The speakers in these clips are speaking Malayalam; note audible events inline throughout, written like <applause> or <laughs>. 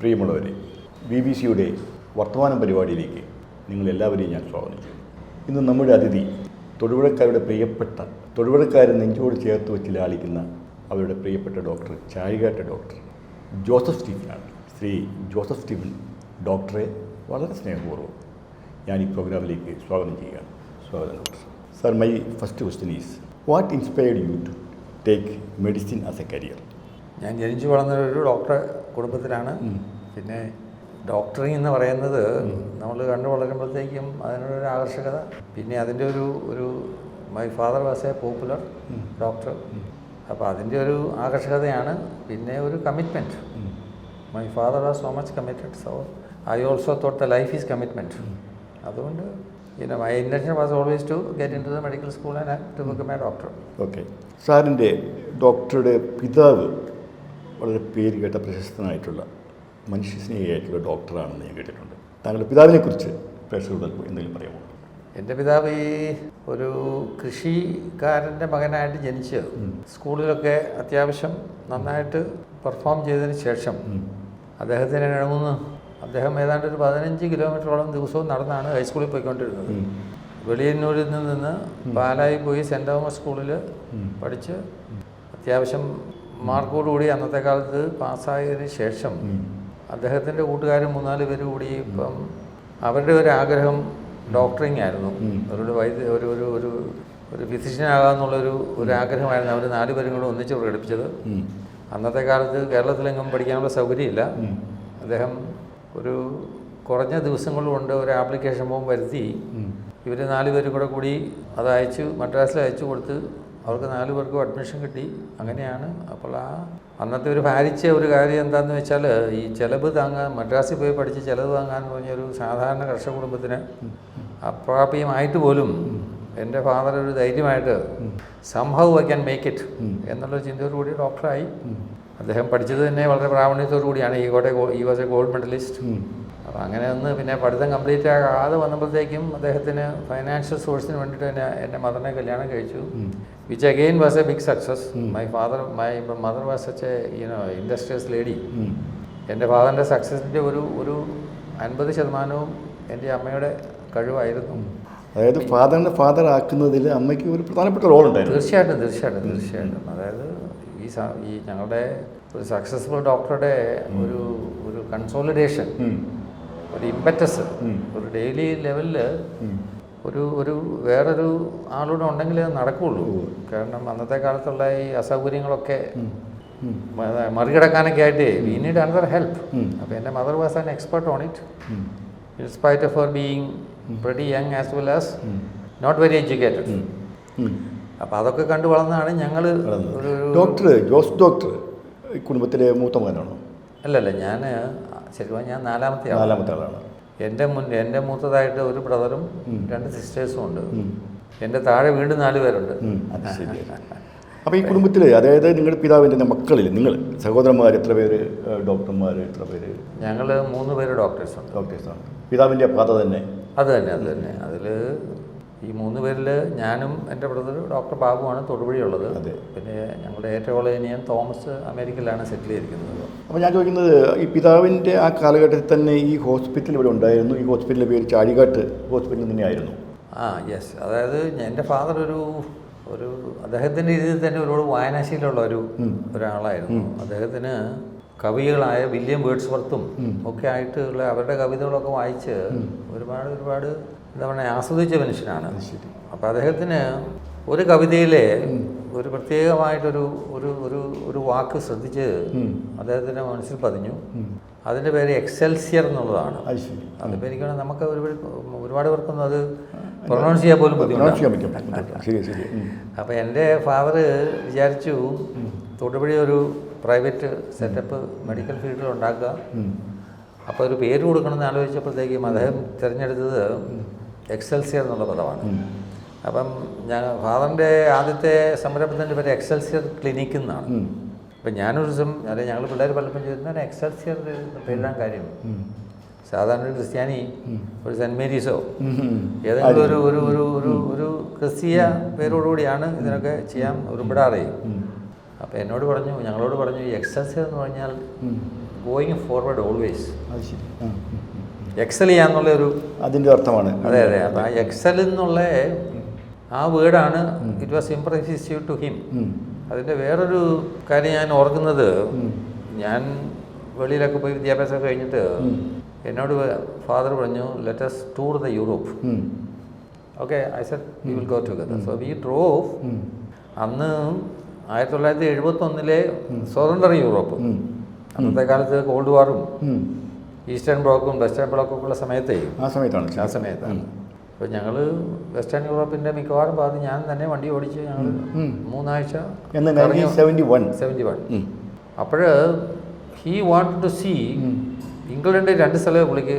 പ്രിയമുള്ളവരെ ബി ബി സിയുടെ വർത്തമാനം പരിപാടിയിലേക്ക് നിങ്ങളെല്ലാവരെയും ഞാൻ സ്വാഗതം ചെയ്യുന്നു. ഇന്ന് നമ്മുടെ അതിഥി തൊടുപുഴക്കാരുടെ പ്രിയപ്പെട്ട തൊടുപുഴക്കാരെ നെഞ്ചോട് ചേർത്ത് വെച്ച് ലാളിക്കുന്ന അവരുടെ പ്രിയപ്പെട്ട ഡോക്ടർ ചായികാട്ട ഡോക്ടർ ജോസഫ് സ്റ്റീഫനാണ്. ശ്രീ ജോസഫ് സ്റ്റീഫൻ ഡോക്ടറെ വളരെ സ്നേഹപൂർവം ഞാൻ ഈ പ്രോഗ്രാമിലേക്ക് സ്വാഗതം ചെയ്യുകയാണ്. സ്വാഗതം doctor. Sir my first question is what inspired you to take medicine as a career? ഞാൻ ജനിച്ചു വളർന്ന ഒരു ഡോക്ടർ കുടുംബത്തിലാണ്. പിന്നെ ഡോക്ടറിങ് എന്ന് പറയുന്നത് നമ്മൾ കണ്ടു വളരുമ്പോഴത്തേക്കും അതിനൊരു ആകർഷകത. പിന്നെ അതിന്റെ ഒരു ഒരു my father was a popular doctor അപ്പോൾ അതിന്റെ ഒരു ആകർഷകതയാണ്. പിന്നെ ഒരു commitment my father was so much committed so I also thought the life is commitment അതുകൊണ്ട് പിന്നെ my intention was always to get into the medical school and to become a doctor okay സാറിന്റെ ഡോക്ടറുടെ പിതാവ് വളരെ പേര് കേട്ട പ്രശസ്തനായിട്ടുള്ള മനുഷ്യസ്നേഹിയായിട്ടുള്ള ഡോക്ടറാണെന്ന് ഞാൻ കേട്ടിട്ടുണ്ട്. താങ്കളുടെ പിതാവിനെക്കുറിച്ച് പ്രേക്ഷകർക്ക് എന്തെങ്കിലും പറയാമോ എന്റെ പിതാവ് ഈ ഒരു കൃഷിക്കാരന്റെ മകനായിട്ട് ജനിച്ച് സ്കൂളിലൊക്കെ അത്യാവശ്യം നന്നായിട്ട് പെർഫോം ചെയ്തതിന് ശേഷം അദ്ദേഹത്തിന് ഇണങ്ങുന്ന. അദ്ദേഹം ഏതാണ്ട് ഒരു പതിനഞ്ച് കിലോമീറ്ററോളം ദിവസവും നടന്നാണ് ഹൈസ്കൂളിൽ പോയിക്കൊണ്ടിരുന്നത്. വെളിയന്നൂരിൽ നിന്ന് പാലായി പോയി സെന്റ് തോമസ് സ്കൂളിൽ പഠിച്ച് അത്യാവശ്യം മാർക്കോടുകൂടി അന്നത്തെ കാലത്ത് പാസ്സായതിനു ശേഷം അദ്ദേഹത്തിന്റെ കൂട്ടുകാർ മൂന്നാൽ പേര് കൂടി ഇപ്പം അവരുടെ ഒരു ആഗ്രഹം ഡോക്ടറിങ് ആയിരുന്നു. അവരുടെ വൈദ്യ ഒരു ഒരു ഒരു ഒരു ഫിസിഷ്യൻ ആകാമെന്നുള്ളൊരു ഒരു ആഗ്രഹമായിരുന്നു. അവർ നാല് പേരും കൂടെ ഒന്നിച്ച് പ്രകടിപ്പിച്ചത്. അന്നത്തെ കാലത്ത് കേരളത്തിലെങ്ങും പഠിക്കാനുള്ള സൗകര്യമില്ല. അദ്ദേഹം ഒരു കുറഞ്ഞ ദിവസങ്ങൾ കൊണ്ട് ഒരു ആപ്ലിക്കേഷൻ ഫോം വരുത്തി ഇവർ നാല് പേരും കൂടെ കൂടി അത് അയച്ചു മദ്രാസിൽ അയച്ചു കൊടുത്ത് അവർക്ക് നാല് പേർക്കും അഡ്മിഷൻ കിട്ടി. അങ്ങനെയാണ്. അപ്പോൾ ആ അന്നത്തെ ഒരു ഭാരിച്ച ഒരു കാര്യം എന്താണെന്ന് വെച്ചാൽ ഈ ചെലവ് താങ്ങാൻ മദ്രാസിൽ പോയി പഠിച്ച് ചെലവ് താങ്ങാൻ പറഞ്ഞൊരു സാധാരണ കർഷക കുടുംബത്തിന് അപ്രാപ്യമായിട്ട് പോലും എന്റെ ഫാദർ ഒരു ധൈര്യമായിട്ട് സംഭവ് ഐ ക്യാൻ മേക്ക് ഇറ്റ് എന്നുള്ള ചിന്തയോടുകൂടി ഡോക്ടറായി അദ്ദേഹം പഠിച്ചത് തന്നെ വളരെ പ്രാവണ്യത്തോടു കൂടിയാണ്. ഈ കോട്ടെ ഈ വാസ് എ ഗോൾഡ് മെഡലിസ്റ്റ് അപ്പോൾ അങ്ങനെ ഒന്ന് പിന്നെ പഠിത്തം കംപ്ലീറ്റ് ആകാതെ വന്നപ്പോഴത്തേക്കും അദ്ദേഹത്തിന് ഫൈനാൻഷ്യൽ സോഴ്സിന് വേണ്ടിയിട്ട് തന്നെ എന്റെ മദറിനെ കല്യാണം കഴിച്ചു. Which again was a big success my father my mother was such a you know industrious lady എന്റെ ഫാദറിന്റെ സക്സസിന്റെ ഒരു ഒരു അൻപത് ശതമാനവും എന്റെ അമ്മയുടെ കഴിവായിരുന്നു. അതായത് ഫാദറിനെ ഫാദർ ആക്കുന്നതിൽ അമ്മയ്ക്ക് ഒരു പ്രധാനപ്പെട്ട റോൾ ഉണ്ടായിരുന്നു. തീർച്ചയായിട്ടും തീർച്ചയായിട്ടും തീർച്ചയായിട്ടും. അതായത് ഈ ഈ ഞങ്ങളുടെ ഒരു സക്സസ്ഫുൾ ഡോക്ടറുടെ ഒരു ഒരു കൺസോളിഡേഷൻ ഒരു ഇമ്പറ്റസ് ഒരു ഡെയിലി ലെവലിൽ ഒരു ഒരു വേറൊരു ആളൂടെ ഉണ്ടെങ്കിലേ അത് നടക്കുകയുള്ളൂ കാരണം അന്നത്തെ കാലത്തുള്ള ഈ അസൗകര്യങ്ങളൊക്കെ മറികടക്കാനൊക്കെ ആയിട്ട് വി നീഡ് അനദർ ഹെൽപ്പ് അപ്പോൾ എന്റെ mother was an expert on it in spite of for being pretty young as well as not very educated അപ്പോൾ അതൊക്കെ കണ്ടു വളർന്നാണ് ഞങ്ങൾ ഡോക്ടർ ജോസ് ഡോക്ടർ കുടുംബത്തിലെ മൂത്ത മകനാണോ? അല്ലല്ല ഞാൻ ശരിക്കും ഞാൻ നാലാമത്തെ നാലാമത്തെ ആളാണ്. എന്റെ മുൻ എന്റെ മൂത്തതായിട്ട് ഒരു ബ്രദറും രണ്ട് സിസ്റ്റേഴ്സും ഉണ്ട്. എന്റെ താഴെ വീണ്ടും നാല് പേരുണ്ട്. അപ്പോൾ ഈ കുടുംബത്തിൽ അതായത് നിങ്ങളുടെ പിതാവിന്റെ മക്കളിൽ നിങ്ങൾ സഹോദരന്മാർ എത്ര പേര് ഡോക്ടർമാർ എത്ര പേര്? ഞങ്ങൾ മൂന്ന് പേര് ഡോക്ടേഴ്സുണ്ട് ഡോക്ടേഴ്സാണ് പിതാവിന്റെ പാത തന്നെ? അത് തന്നെ അത് തന്നെ. അതിൽ ഈ മൂന്ന് പേരിൽ ഞാനും എന്റെ ബ്രദർ ഡോക്ടർ ബാബുവാണ് തൊടുപുഴയുള്ളത് അതെ. പിന്നെ ഞങ്ങളുടെ ഏറ്റവും ഇനിയും തോമസ് അമേരിക്കയിലാണ് സെറ്റിൽ ചെയ്തിരിക്കുന്നത്. അപ്പോൾ ഞാൻ ചോദിക്കുന്നത് ഈ പിതാവിന്റെ ആ കാലഘട്ടത്തിൽ തന്നെ ഈ ഹോസ്പിറ്റൽ ഇവിടെ ഉണ്ടായിരുന്നു. ഈ ഹോസ്പിറ്റലിന്റെ പേര് ചാഴികാട്ട് ഹോസ്പിറ്റൽ തന്നെയായിരുന്നു. ആ യെസ്. അതായത് എന്റെ ഫാദർ ഒരു ഒരു അദ്ദേഹത്തിന്റെ രീതിയിൽ തന്നെ ഒരുപാട് വായനാശീലമുള്ള ഒരു ഒരാളായിരുന്നു. അദ്ദേഹത്തിന് കവികളായ വില്യം വേർഡ്സ് വർത്തും ഒക്കെ ആയിട്ടുള്ള അവരുടെ കവിതകളൊക്കെ വായിച്ച് ഒരുപാട് ഒരുപാട് എന്താ പറയുക ആസ്വദിച്ച മനുഷ്യനാണ്. അപ്പോൾ അദ്ദേഹത്തിന് ഒരു കവിതയിലെ ഒരു പ്രത്യേകമായിട്ടൊരു ഒരു ഒരു ഒരു വാക്ക് ശ്രദ്ധിച്ച് അദ്ദേഹത്തിന്റെ മനസ്സിൽ പതിഞ്ഞു. അതിന്റെ പേര് എക്സെൽസിയർ എന്നുള്ളതാണ്. അതിപ്പോൾ എനിക്ക് നമുക്ക് ഒരുപാട് ഒരുപാട് പേർക്കൊന്നും അത് പ്രൊണൗൺസ് ചെയ്യാൻ പോലും ബുദ്ധിമുട്ടാണ്. അപ്പോൾ എന്റെ ഫാദർ വിചാരിച്ചു തൊടുപുഴ ഒരു പ്രൈവറ്റ് സെറ്റപ്പ് മെഡിക്കൽ ഫീൽഡിൽ ഉണ്ടാക്കുക. അപ്പോൾ ഒരു പേര് കൊടുക്കണമെന്ന് ആലോചിച്ചപ്പോഴത്തേക്കും അദ്ദേഹം തിരഞ്ഞെടുത്തത് എക്സൽസിയർ എന്നുള്ള പദമാണ്. അപ്പം ഞാൻ ഫാദറിന്റെ ആദ്യത്തെ സംരംഭത്തിന്റെ പേര് എക്സൽസിയർ ക്ലിനിക് എന്നാണ്. അപ്പം ഞാനൊരു ദിവസം അല്ലെ ഞങ്ങൾ പിള്ളേർ പലപ്പോഴും ചോദിക്കുന്നത് എക്സൽസിയർ പേരിടാൻ കാര്യം സാധാരണ ഒരു ക്രിസ്ത്യാനി ഒരു സെന്റ് മേരീസോ ഏതെങ്കിലും ഒരു ഒരു ഒരു ഒരു ഒരു ക്രിസ്തീയ പേരോടുകൂടിയാണ് ഇതിനൊക്കെ ചെയ്യാൻ ഉരുമ്പിടാറ് അപ്പോൾ എന്നോട് പറഞ്ഞു ഞങ്ങളോട് പറഞ്ഞു ഈ എക്സൽസിയർ എന്ന് പറഞ്ഞാൽ ഗോയിങ് ഫോർവേഡ് ഓൾവേസ്. എക്സൽ ചെയ്യാന്നുള്ള ഒരു അതിന്റെ അർത്ഥമാണ്. അതെ അതെ. അപ്പം ആ എക്സൽ എന്നുള്ള ആ വേർഡാണ് it was impressive to him. അതിന്റെ വേറൊരു കാര്യം ഞാൻ ഓർക്കുന്നത് ഞാൻ വെളിയിലൊക്കെ പോയി വിദ്യാഭ്യാസമൊക്കെ കഴിഞ്ഞിട്ട് എന്നോട് ഫാദർ പറഞ്ഞു let's tour the Europe. Okay I said we will go together so we drove അന്ന് ആയിരത്തി തൊള്ളായിരത്തി എഴുപത്തി ഒന്നിലെ സ്വതന്ത്ര യൂറോപ്പ്. അന്നത്തെ കാലത്ത് കോൾഡ് വാറും. ഈസ്റ്റേൺ ബ്ലോക്കും വെസ്റ്റേൺ ബ്ലോക്കും ഒക്കെ ഉള്ള സമയത്തേ. ആ സമയത്താണ് ആ സമയത്താണ്. അപ്പോൾ ഞങ്ങൾ വെസ്റ്റേൺ യൂറോപ്പിന്റെ മിക്കവാറും ഭാഗത്ത് ഞാൻ തന്നെ വണ്ടി ഓടിച്ച് ഞങ്ങൾ മൂന്നാഴ്ച സെവന്റി വൺ സെവന്റി വൺ അപ്പോൾ ഹീ വാണ്ട് ടു സീ ഇംഗ്ലണ്ടിൽ രണ്ട് സ്ഥലമേ പുള്ളിക്ക്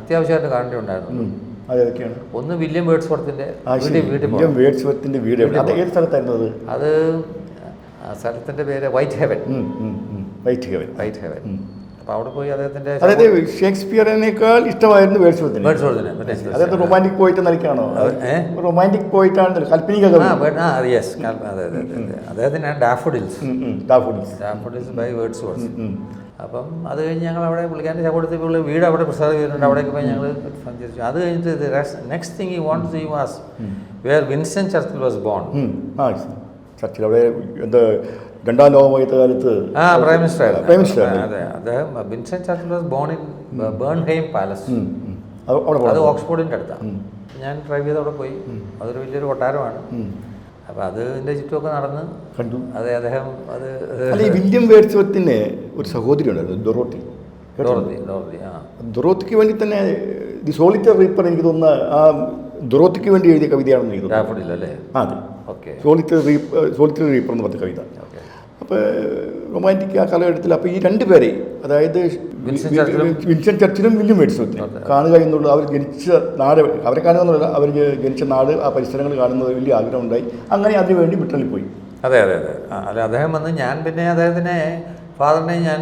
അത്യാവശ്യമായിട്ട് കാണേണ്ടിയുണ്ടായിരുന്നു. ഉണ്ടായിരുന്നു ഒന്ന് വില്യം വീട്ടിൽ വില്യം പോകണം വീട് അത് ഏത് സ്ഥലത്തായിരുന്നു അത്? അത് സ്ഥലത്തിന്റെ പേര് Whitehaven. Whitehaven. Whitehaven. അപ്പോൾ അവിടെ പോയി അദ്ദേഹത്തിന്റെ അതായത് ഷേക്സ്പിയറിനേക്കാൾ ഇഷ്ടമായിരുന്നു വേഡ്സ്വർത്തിന് വേർഡ്സ്വർത്തിന് മറ്റേ അതായത് റൊമാന്റിക് പോയിട്ട് ഏ? റൊമാന്റിക് പോയിട്ടാണ് കാൽപ്പനിക ആ യെസ് അതെ അതെ അദ്ദേഹത്തിന് daffodils. Daffodils. Daffodils by words words അപ്പം അത് കഴിഞ്ഞ് ഞങ്ങൾ അവിടെ പുള്ളിക്കാരന്റെ ചവിടത്തിൽ പുള്ളി വീട് അവിടെ പ്രസാദ് ചെയ്തിട്ടുണ്ട്. അവിടേക്ക് പോയി ഞങ്ങൾ സഞ്ചരിച്ചു. അത് കഴിഞ്ഞിട്ട് next thing he want see was where Vincent Churchill was born Churchill അവിടെ എന്താ രണ്ടാം ലോകമയുദ്ധ കാലത്ത് ആ പ്രൈം മിനിസ്റ്റർ പ്രൈം മിനിസ്റ്റർ. അതെ അദ്ദേഹം Vincent Churchill was born in Blenheim Palace. അത്. ഓക്സ്ഫോർഡിന്റെ അടുത്താണ് ഞാൻ ഡ്രൈവ് ചെയ്ത് അവിടെ പോയി. അതൊരു വലിയൊരു കൊട്ടാരമാണ്. അപ്പൊ അതിന്റെ ചുറ്റുമൊക്കെ നടന്ന് കണ്ടു. അതെ അദ്ദേഹം അത് വില്യം വേഡ്സ്വർത്തിന് ഒരു സഹോദരി ഉണ്ടായിരുന്നു ഡൊറോട്ടി കേട്ടോ? ഡോർത്തി ഡോർത്തി ആ. ദുറോത്തിക്ക് വേണ്ടി തന്നെ ദി സോളിറ്റർ റീപ്പർ എനിക്ക് തോന്നുന്ന ആ ദുറോത്തിക്ക് വേണ്ടി എഴുതിയ കവിതയാണെന്ന് എനിക്ക് തോന്നുന്നു. അല്ലേ? അതെ. Okay solitary reaper solitary reaper എന്ന് പറഞ്ഞ കവിത. അപ്പോൾ റൊമാന്റിക് ആ കാലഘട്ടത്തിൽ അപ്പോൾ ഈ രണ്ട് പേരെയും അതായത് വിൻസൻ ചർച്ചിലും വില്യം മേഡ്സും. കാണുക എന്നുള്ളത് അവർ ജനിച്ച നാട് അവരെ കാണുക എന്നുള്ളത് അവർ ജനിച്ച നാട് ആ പരിസരങ്ങൾ കാണുന്നത് വലിയ ആഗ്രഹം ഉണ്ടായി അങ്ങനെ അതിനുവേണ്ടി ബ്രിട്ടനിൽ പോയി. അതെ അതെ അതെ. അല്ല അദ്ദേഹം വന്ന് ഞാൻ പിന്നെ അദ്ദേഹത്തിനെ ഫാദറിനെ ഞാൻ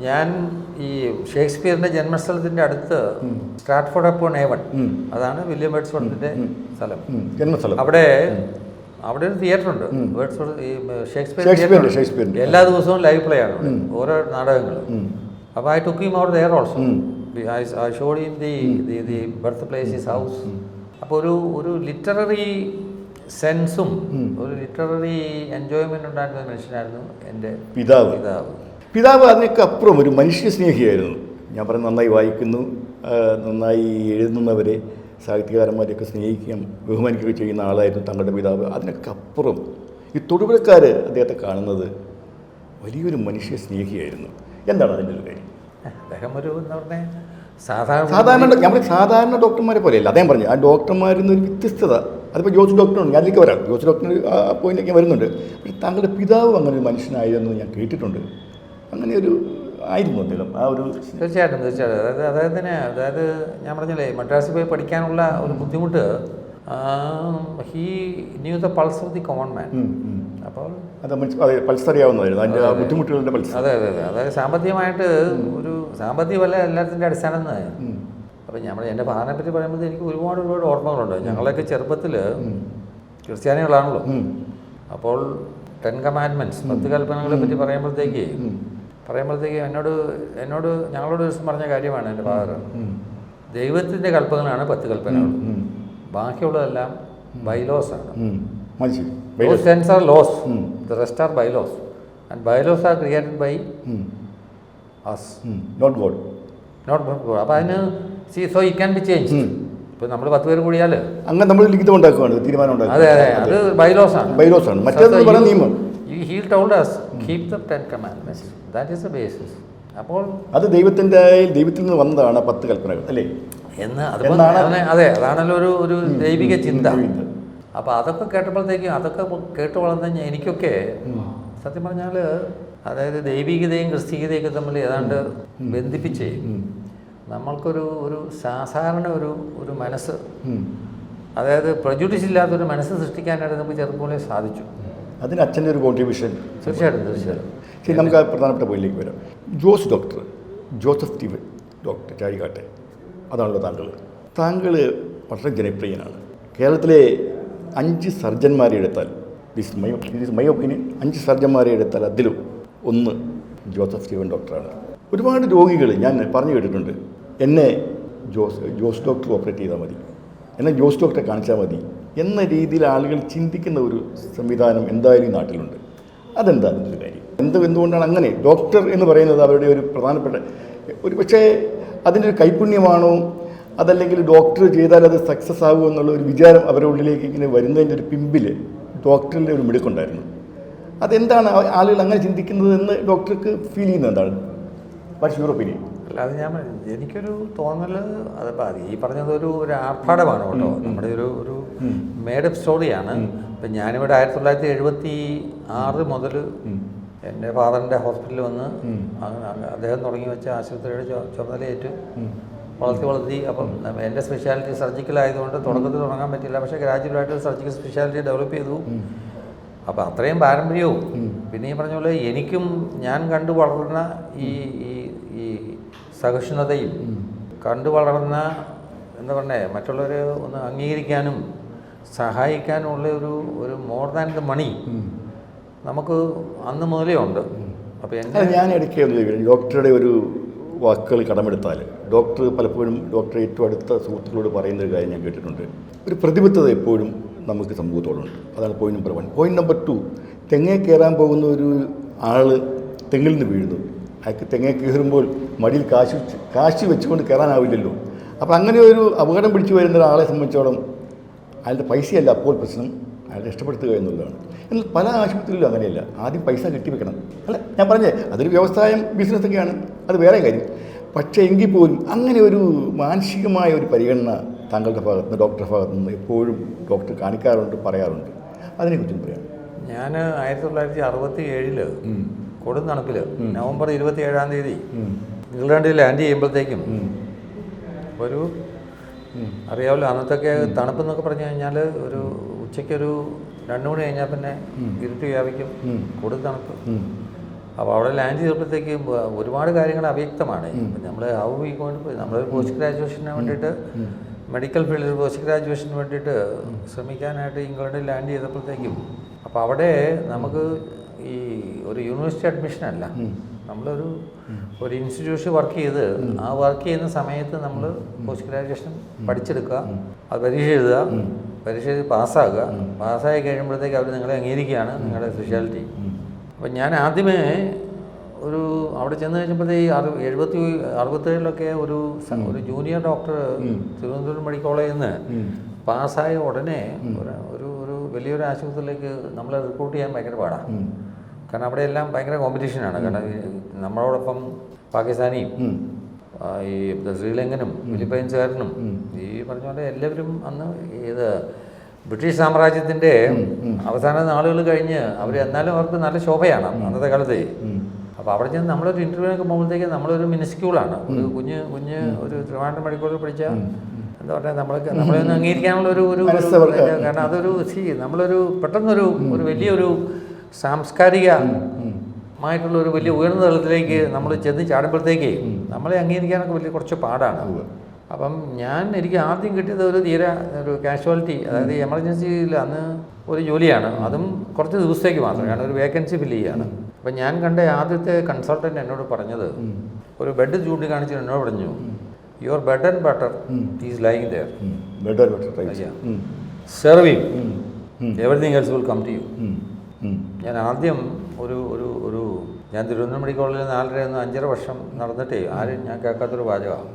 ഞാൻ ഈ ഷേക്സ്പിയറിന്റെ ജന്മസ്ഥലത്തിന്റെ അടുത്ത് സ്റ്റാറ്റ്ഫോർഡ് അപ്പോൺ ഏവൺ വൺ അതാണ് വില്യം വേർഡ്സ്വർത്തിന്റെ സ്ഥലം. ജന്മസ്ഥലം. അവിടെ അവിടെ ഒരു തിയേറ്റർ ഉണ്ട് ഈ ഷേക്സ്പിയർ. എല്ലാ ദിവസവും ലൈവ് പ്ലേ ആണ് ഓരോ നാടകങ്ങൾ അപ്പൊ അപ്പോൾ I took him over there also. I showed the the the birth place is house അപ്പോൾ ഒരു ഒരു ലിറ്റററി സെൻസും ഒരു ലിറ്റററി എൻജോയ്മെന്റ് ഉണ്ടായിരുന്ന മനുഷ്യനായിരുന്നു എന്റെ പിതാവ്. പിതാവ്. പിതാവ് അതിനൊക്കെ അപ്പുറം ഒരു മനുഷ്യ സ്നേഹിയായിരുന്നു. ഞാൻ പറഞ്ഞു നന്നായി വായിക്കുന്നു നന്നായി എഴുതുന്നവരെ. സാഹിത്യകാരന്മാരെയൊക്കെ സ്നേഹിക്കുകയും ബഹുമാനിക്കുകയും ചെയ്യുന്ന ആളായിരുന്നു തങ്ങളുടെ പിതാവ്. അതിനൊക്കെ അപ്പുറം ഈ തൊടുപുഴക്കാർ അദ്ദേഹത്തെ കാണുന്നത് വലിയൊരു മനുഷ്യ സ്നേഹിയായിരുന്നു. എന്താണ് അതിന്റെ ഒരു കാര്യം? അദ്ദേഹം ഒരു എന്താ പറഞ്ഞാൽ സാധാരണ സാധാരണ നമ്മൾ സാധാരണ ഡോക്ടർമാരെ പോലെയല്ല. അദ്ദേഹം പറഞ്ഞു ആ ഡോക്ടർമാരിൽ നിന്നൊരു ഒരു വ്യത്യസ്തത. അതിപ്പോൾ ജോസ് ഡോക്ടറുണ്ട് ഞാൻ അതിലേക്ക് വരാം. ജോസ് ഡോക്ടർ ആ പോയിന്റിലേക്ക് വരുന്നുണ്ട്. പക്ഷേ താങ്കളുടെ പിതാവ് അങ്ങനെ ഒരു മനുഷ്യനായിരുന്നു ഞാൻ കേട്ടിട്ടുണ്ട്. അങ്ങനെ ഒരു ആയിരുന്നു അദ്ദേഹം ആ ഒരു തീർച്ചയായിട്ടും തീർച്ചയായിട്ടും. അതായത് അദ്ദേഹത്തിന് അതായത് ഞാൻ പറഞ്ഞില്ലേ മദ്രാസിൽ പോയി പഠിക്കാനുള്ള ഒരു ബുദ്ധിമുട്ട് he knew the pulse of the common man. അപ്പോൾ അത് മനസ്സി- അതെ പൾസ് അറിയാവുന്നതായിരുന്നു അതിന്റെ ആ ബുദ്ധിമുട്ടുകളുടെ പൾസ് അതെ അതെ അതെ. അതായത് സാമ്പത്തികമായിട്ട് ഒരു സാമ്പത്തികമല്ല എല്ലാത്തിന്റെ അടിസ്ഥാനം. അപ്പം നമ്മൾ എന്റെ ഭാഗനെ പറ്റി പറയുമ്പോൾ എനിക്ക് ഒരുപാട് ഒരുപാട് ഓർമ്മകളുണ്ട്. ഞങ്ങളൊക്കെ ചെറുപ്പത്തിൽ ക്രിസ്ത്യാനികളാണല്ലോ. അപ്പോൾ ടെൻ കമാൻഡ്മെന്റ്സ് പത്ത് കൽപ്പനകളെ പറ്റി പറയുമ്പോഴത്തേക്ക്. പറയുമ്പോഴത്തേക്ക് എന്നോട് എന്നോട് ഞങ്ങളോട് ദിവസം പറഞ്ഞ കാര്യമാണ് എന്റെ ഫാദർ. ദൈവത്തിന്റെ കൽപ്പനകളാണ് പത്ത് കൽപ്പനകൾ. ബാക്കിയുള്ളതെല്ലാം ബൈലോസ് ആണ്. Sense are laws the rest are bylaws and bylaws are created by us not God. Not God not God. അപ്പോൾ അതിന് see so it can be change ഇപ്പം നമ്മൾ പത്ത് പേര് കൂടിയാൽ അങ്ങനെ നമ്മൾ ലിഖിതം ഉണ്ടാക്കുകയാണ് തീരുമാനം അതെ അതെ. അത് ബൈലോസ് ആണ്. ബൈലോസ് ആണ്. മറ്റേത് നിയമം. He told us keep the ten commandments that is the basis അപ്പോൾ അത് ദൈവത്തിന്റെ ദൈവത്തിൽ നിന്ന് വന്നതാണ് പത്ത് കൽപ്പനകൾ അല്ലേ? എന്ന് എന്നാണ് അതെ, അതെ അതാണല്ലോ ഒരു ഒരു ദൈവിക ചിന്ത. അപ്പോൾ അതൊക്കെ കേട്ടപ്പോഴത്തേക്കും അതൊക്കെ കേട്ട് വളർന്ന എനിക്കൊക്കെ സത്യം പറഞ്ഞാൽ അതായത് ദൈവികതയും ക്രിസ്തീയതയൊക്കെ തമ്മിൽ ഏതാണ്ട് ബന്ധിപ്പിച്ച്. നമ്മൾക്കൊരു ഒരു സാധാരണ ഒരു ഒരു മനസ്സ്. അതായത് പ്രജുഡിസ് ഇല്ലാത്തൊരു മനസ്സ് സൃഷ്ടിക്കാനായിട്ട് നമുക്ക് ചെറുപ്പം സാധിച്ചു. അതിന് അച്ഛന്റെ ഒരു കോൺട്രിബ്യൂഷൻ തീർച്ചയായിട്ടും തീർച്ചയായിട്ടും. ശരി നമുക്ക് ആ പ്രധാനപ്പെട്ട പോയിന്റിലേക്ക് വരാം. Jose doctor Joseph Steven doctor ചാഴികാട്ടെ അതാണല്ലോ താങ്കൾ. താങ്കൾ വളരെ ജനപ്രിയനാണ്. കേരളത്തിലെ അഞ്ച് സർജന്മാരെ എടുത്താൽ this my this my opinion അഞ്ച് സർജന്മാരെ എടുത്താൽ അതിലും ഒന്ന് ജോസഫ് സ്റ്റീവൻ ഡോക്ടറാണ് ഒരുപാട് രോഗികൾ ഞാൻ പറഞ്ഞു കേട്ടിട്ടുണ്ട്. എന്നെ ജോസ് ജോസ് ഡോക്ടർ ഓപ്പറേറ്റ് ചെയ്താൽ മതി. എന്നെ ജോസ് ഡോക്ടറെ കാണിച്ചാൽ മതി. എന്ന രീതിയിൽ ആളുകൾ ചിന്തിക്കുന്ന ഒരു സംവിധാനം എന്തായാലും ഈ നാട്ടിലുണ്ട്. അതെന്താ അതിന്റെ ഒരു കാര്യം? എന്ത് എന്തുകൊണ്ടാണ് അങ്ങനെ? ഡോക്ടർ എന്ന് പറയുന്നത് അവരുടെ ഒരു പ്രധാനപ്പെട്ട ഒരു പക്ഷേ അതിന്റെ ഒരു കൈപുണ്യമാണോ? അതല്ലെങ്കിൽ ഡോക്ടർ ചെയ്താൽ അത് സക്സസ് ആകുമോ എന്നുള്ള ഒരു വിചാരം അവരുടെ ഉള്ളിലേക്ക് ഇങ്ങനെ വരുന്നതിന്റെ ഒരു പിമ്പിൽ ഡോക്ടറിന്റെ ഒരു മിടുക്കുണ്ടായിരുന്നു. അതെന്താണ് ആളുകൾ അങ്ങനെ ചിന്തിക്കുന്നത് എന്ന് ഡോക്ടർക്ക് ഫീൽ ചെയ്യുന്നത് എന്താണ്? വാട്ട്സ് യുവർ ഒപ്പീനിയൻ അല്ലാതെ ഞാൻ എനിക്കൊരു തോന്നൽ അതിപ്പോൾ അത് ഈ പറഞ്ഞത് ഒരു ഒരു ആർഭാടമാണ് കേട്ടോ. നമ്മുടെ ഒരു ഒരു മേഡപ്പ് സ്റ്റോറിയാണ് ഇപ്പം ഞാനിവിടെ ആയിരത്തി തൊള്ളായിരത്തി എഴുപത്തി ആറ് മുതൽ എന്റെ ഫാദറിന്റെ ഹോസ്പിറ്റലിൽ വന്ന് അദ്ദേഹം തുടങ്ങി വെച്ച ആശുപത്രിയുടെ ചുമതലയേറ്റു. വളർത്തി വളർത്തി. അപ്പം എന്റെ സ്പെഷ്യാലിറ്റി സർജിക്കൽ ആയതുകൊണ്ട് തുടക്കത്തിൽ തുടങ്ങാൻ പറ്റില്ല. പക്ഷേ ഗ്രാജുവലായിട്ട് സർജിക്കൽ സ്പെഷ്യാലിറ്റി ഡെവലപ്പ് ചെയ്തു. അപ്പോൾ അത്രയും പാരമ്പര്യവും. പിന്നെ ഈ പറഞ്ഞ പോലെ എനിക്കും ഞാൻ കണ്ടു വളർന്ന ഈ ഈ ഈ സഹിഷ്ണുതയും കണ്ടു വളർന്ന എന്താ പറഞ്ഞേ മറ്റുള്ളവരെ ഒന്ന് അംഗീകരിക്കാനും സഹായിക്കാനുമുള്ള ഒരു ഒരു മോർ ദാൻ ദ മണി നമുക്ക് അന്ന് മുതലേ ഉണ്ട്. അപ്പോൾ എന്താ ഞാൻ ഇടയ്ക്ക് ഡോക്ടറുടെ ഒരു വാക്കുകൾ കടമെടുത്താൽ ഡോക്ടർ പലപ്പോഴും ഡോക്ടർ ഏറ്റവും അടുത്ത സുഹൃത്തുക്കളോട് പറയുന്ന ഒരു കാര്യം ഞാൻ കേട്ടിട്ടുണ്ട്. ഒരു പ്രതിബദ്ധത എപ്പോഴും നമുക്ക് സമൂഹത്തോടുണ്ട്. അതാണ് point number one point number two തെങ്ങേ കയറാൻ പോകുന്ന ഒരു ആൾ തെങ്ങിൽ നിന്ന് വീഴുന്നു. അയാൾക്ക് തെങ്ങേ കയറുമ്പോൾ മടിയിൽ കാശ് കാശി കാശ് വെച്ചുകൊണ്ട് കയറാനാവില്ലല്ലോ. അപ്പോൾ അങ്ങനെ ഒരു അപകടം പിടിച്ചു വരുന്ന ഒരാളെ സംബന്ധിച്ചോളം അയാളുടെ പൈസയല്ല അപ്പോൾ പ്രശ്നം. അയാളെ ഇഷ്ടപ്പെടുത്തുക എന്നുള്ളതാണ്. എന്നാൽ പല ആശുപത്രിയിലും അങ്ങനെയല്ല. ആദ്യം പൈസ കെട്ടിവെക്കണം. അല്ല? ഞാൻ പറഞ്ഞേ അതൊരു വ്യവസായം ബിസിനസ് ബിസിനസ്സൊക്കെയാണ് അത് വേറെ കാര്യം. പക്ഷേ എങ്കിൽ പോലും അങ്ങനെ ഒരു മാനസികമായ ഒരു പരിഗണന താങ്കളുടെ ഭാഗത്ത് നിന്ന് ഡോക്ടറുടെ ഭാഗത്ത് നിന്ന് എപ്പോഴും ഡോക്ടർ കാണിക്കാറുണ്ട് പറയാറുണ്ട്. അതിനെക്കുറിച്ചും പറയാം ഞാൻ ആയിരത്തി തൊള്ളായിരത്തി അറുപത്തി ഏഴിൽ കൊടുന്നണക്കിൽ നവംബർ ഇരുപത്തി ഏഴാം തീയതി ഇംഗ്ലണ്ടിൽ ലാൻഡ് ചെയ്യുമ്പോഴത്തേക്കും ഒരു അറിയാമല്ലോ അന്നത്തൊക്കെ തണുപ്പെന്നൊക്കെ പറഞ്ഞു കഴിഞ്ഞാൽ ഒരു ഉച്ചയ്ക്കൊരു രണ്ടു മണി കഴിഞ്ഞാൽ പിന്നെ ഇരുട്ട് വ്യാപിക്കും കൂടുതൽ തണുപ്പ്. അപ്പോൾ അവിടെ ലാൻഡ് ചെയ്തപ്പോഴത്തേക്ക് ഒരുപാട് കാര്യങ്ങൾ അവ്യക്തമാണ്. നമ്മൾ ഹൗ വി കൊണ്ട് നമ്മൾ പോസ്റ്റ് ഗ്രാജുവേഷന് വേണ്ടിയിട്ട് മെഡിക്കൽ ഫീൽഡിൽ പോസ്റ്റ് ഗ്രാജുവേഷന് വേണ്ടിയിട്ട് ശ്രമിക്കാനായിട്ട് ഇംഗ്ലണ്ടിൽ ലാൻഡ് ചെയ്തപ്പോഴത്തേക്കും. അപ്പോൾ അവിടെ നമുക്ക് ഈ ഒരു യൂണിവേഴ്സിറ്റി അഡ്മിഷൻ അല്ല നമ്മളൊരു ഒരു ഇൻസ്റ്റിറ്റ്യൂഷൻ വർക്ക് ചെയ്ത് ആ വർക്ക് ചെയ്യുന്ന സമയത്ത് നമ്മൾ പോസ്റ്റ് ഗ്രാജുവേഷൻ പഠിച്ചെടുക്കുക അത് പരീക്ഷ എഴുതുക പരീക്ഷ എഴുതി പാസ്സാകുക. പാസ്സായി കഴിയുമ്പോഴത്തേക്ക് അവർ നിങ്ങളെ അംഗീകരിക്കുകയാണ് നിങ്ങളുടെ സ്പെഷ്യാലിറ്റി അപ്പം ഞാൻ ആദ്യമേ ഒരു അവിടെ ചെന്ന് കഴിഞ്ഞപ്പോഴത്തേക്ക് അറു എഴുപത്തി അറുപത്തേഴിലൊക്കെ ഒരു ഒരു ജൂനിയർ ഡോക്ടർ തിരുവനന്തപുരം മെഡിക്കൽ കോളേജിൽ നിന്ന് പാസ്സായ ഉടനെ ഒരു ഒരു വലിയൊരു ആശുപത്രിയിലേക്ക് നമ്മളെ റിക്രൂട്ട് ചെയ്യാൻ ഭയങ്കര പാടാണ് കാരണം അവിടെ എല്ലാം ഭയങ്കര കോമ്പറ്റീഷനാണ് കാരണം നമ്മളോടൊപ്പം പാകിസ്ഥാനിയും ഈ ശ്രീലങ്കനും ഫിലിപ്പൈൻസുകാരനും ഈ പറഞ്ഞ പോലെ എല്ലാവരും അന്ന് ഇത് ബ്രിട്ടീഷ് സാമ്രാജ്യത്തിന്റെ അവസാന നാളുകൾ കഴിഞ്ഞ് അവർ എന്നാലും അവർക്ക് നല്ല ശോഭയാണ് അന്നത്തെ കാലത്ത്. അപ്പോൾ അവിടെ ചെന്ന് നമ്മളൊരു ഇന്റർവ്യൂവിനൊക്കെ പോകുമ്പോഴത്തേക്ക് നമ്മളൊരു മിനിസ്ക്യൂളാണ് ഒരു കുഞ്ഞ് കുഞ്ഞ് ഒരു ട്രിവാൻഡ്രം മെഡിക്കൽ കോളേജിൽ പഠിച്ച എന്താ പറയുക നമ്മളൊക്കെ നമ്മളെ ഒന്ന് അംഗീകരിക്കാനുള്ള ഒരു ഒരു കാരണം അതൊരു സി നമ്മളൊരു പെട്ടെന്നൊരു ഒരു വലിയൊരു സാംസ്കാരിക മായിട്ടുള്ള ഒരു വലിയ ഉയർന്ന തലത്തിലേക്ക് നമ്മൾ ചെന്ന് ചാടുമ്പോഴത്തേക്ക് നമ്മളെ അംഗീകരിക്കാനൊക്കെ വലിയ കുറച്ച് പാടാണ്. അപ്പം ഞാൻ എനിക്ക് ആദ്യം കിട്ടിയത് ഒരു തീരെ ഒരു കാഷ്വാലിറ്റി അതായത് എമർജൻസിയിൽ അന്ന് ഒരു ജോലിയാണ്. അതും കുറച്ച് ദിവസത്തേക്ക് മാത്രം കാരണം ഒരു വേക്കൻസി ഫില്ല് ചെയ്യാണ്. അപ്പം ഞാൻ കണ്ട ആദ്യത്തെ കൺസൾട്ടന്റ് എന്നോട് പറഞ്ഞത് ഒരു ബെഡ് ചൂണ്ടിക്കാണിച്ച് എന്നോട് പറഞ്ഞു your bed and butter is lying there bed and butter serve you everything else will come to you ഞാൻ ആദ്യം ഒരു ഒരു ഒരു ഞാൻ തിരുവനന്തപുരം മെഡിക്കൽ കോളേജിൽ നാലര ഒന്ന് അഞ്ചര വർഷം നടന്നിട്ടേ ആരും ഞാൻ കേൾക്കാത്തൊരു പാചകമാണ്.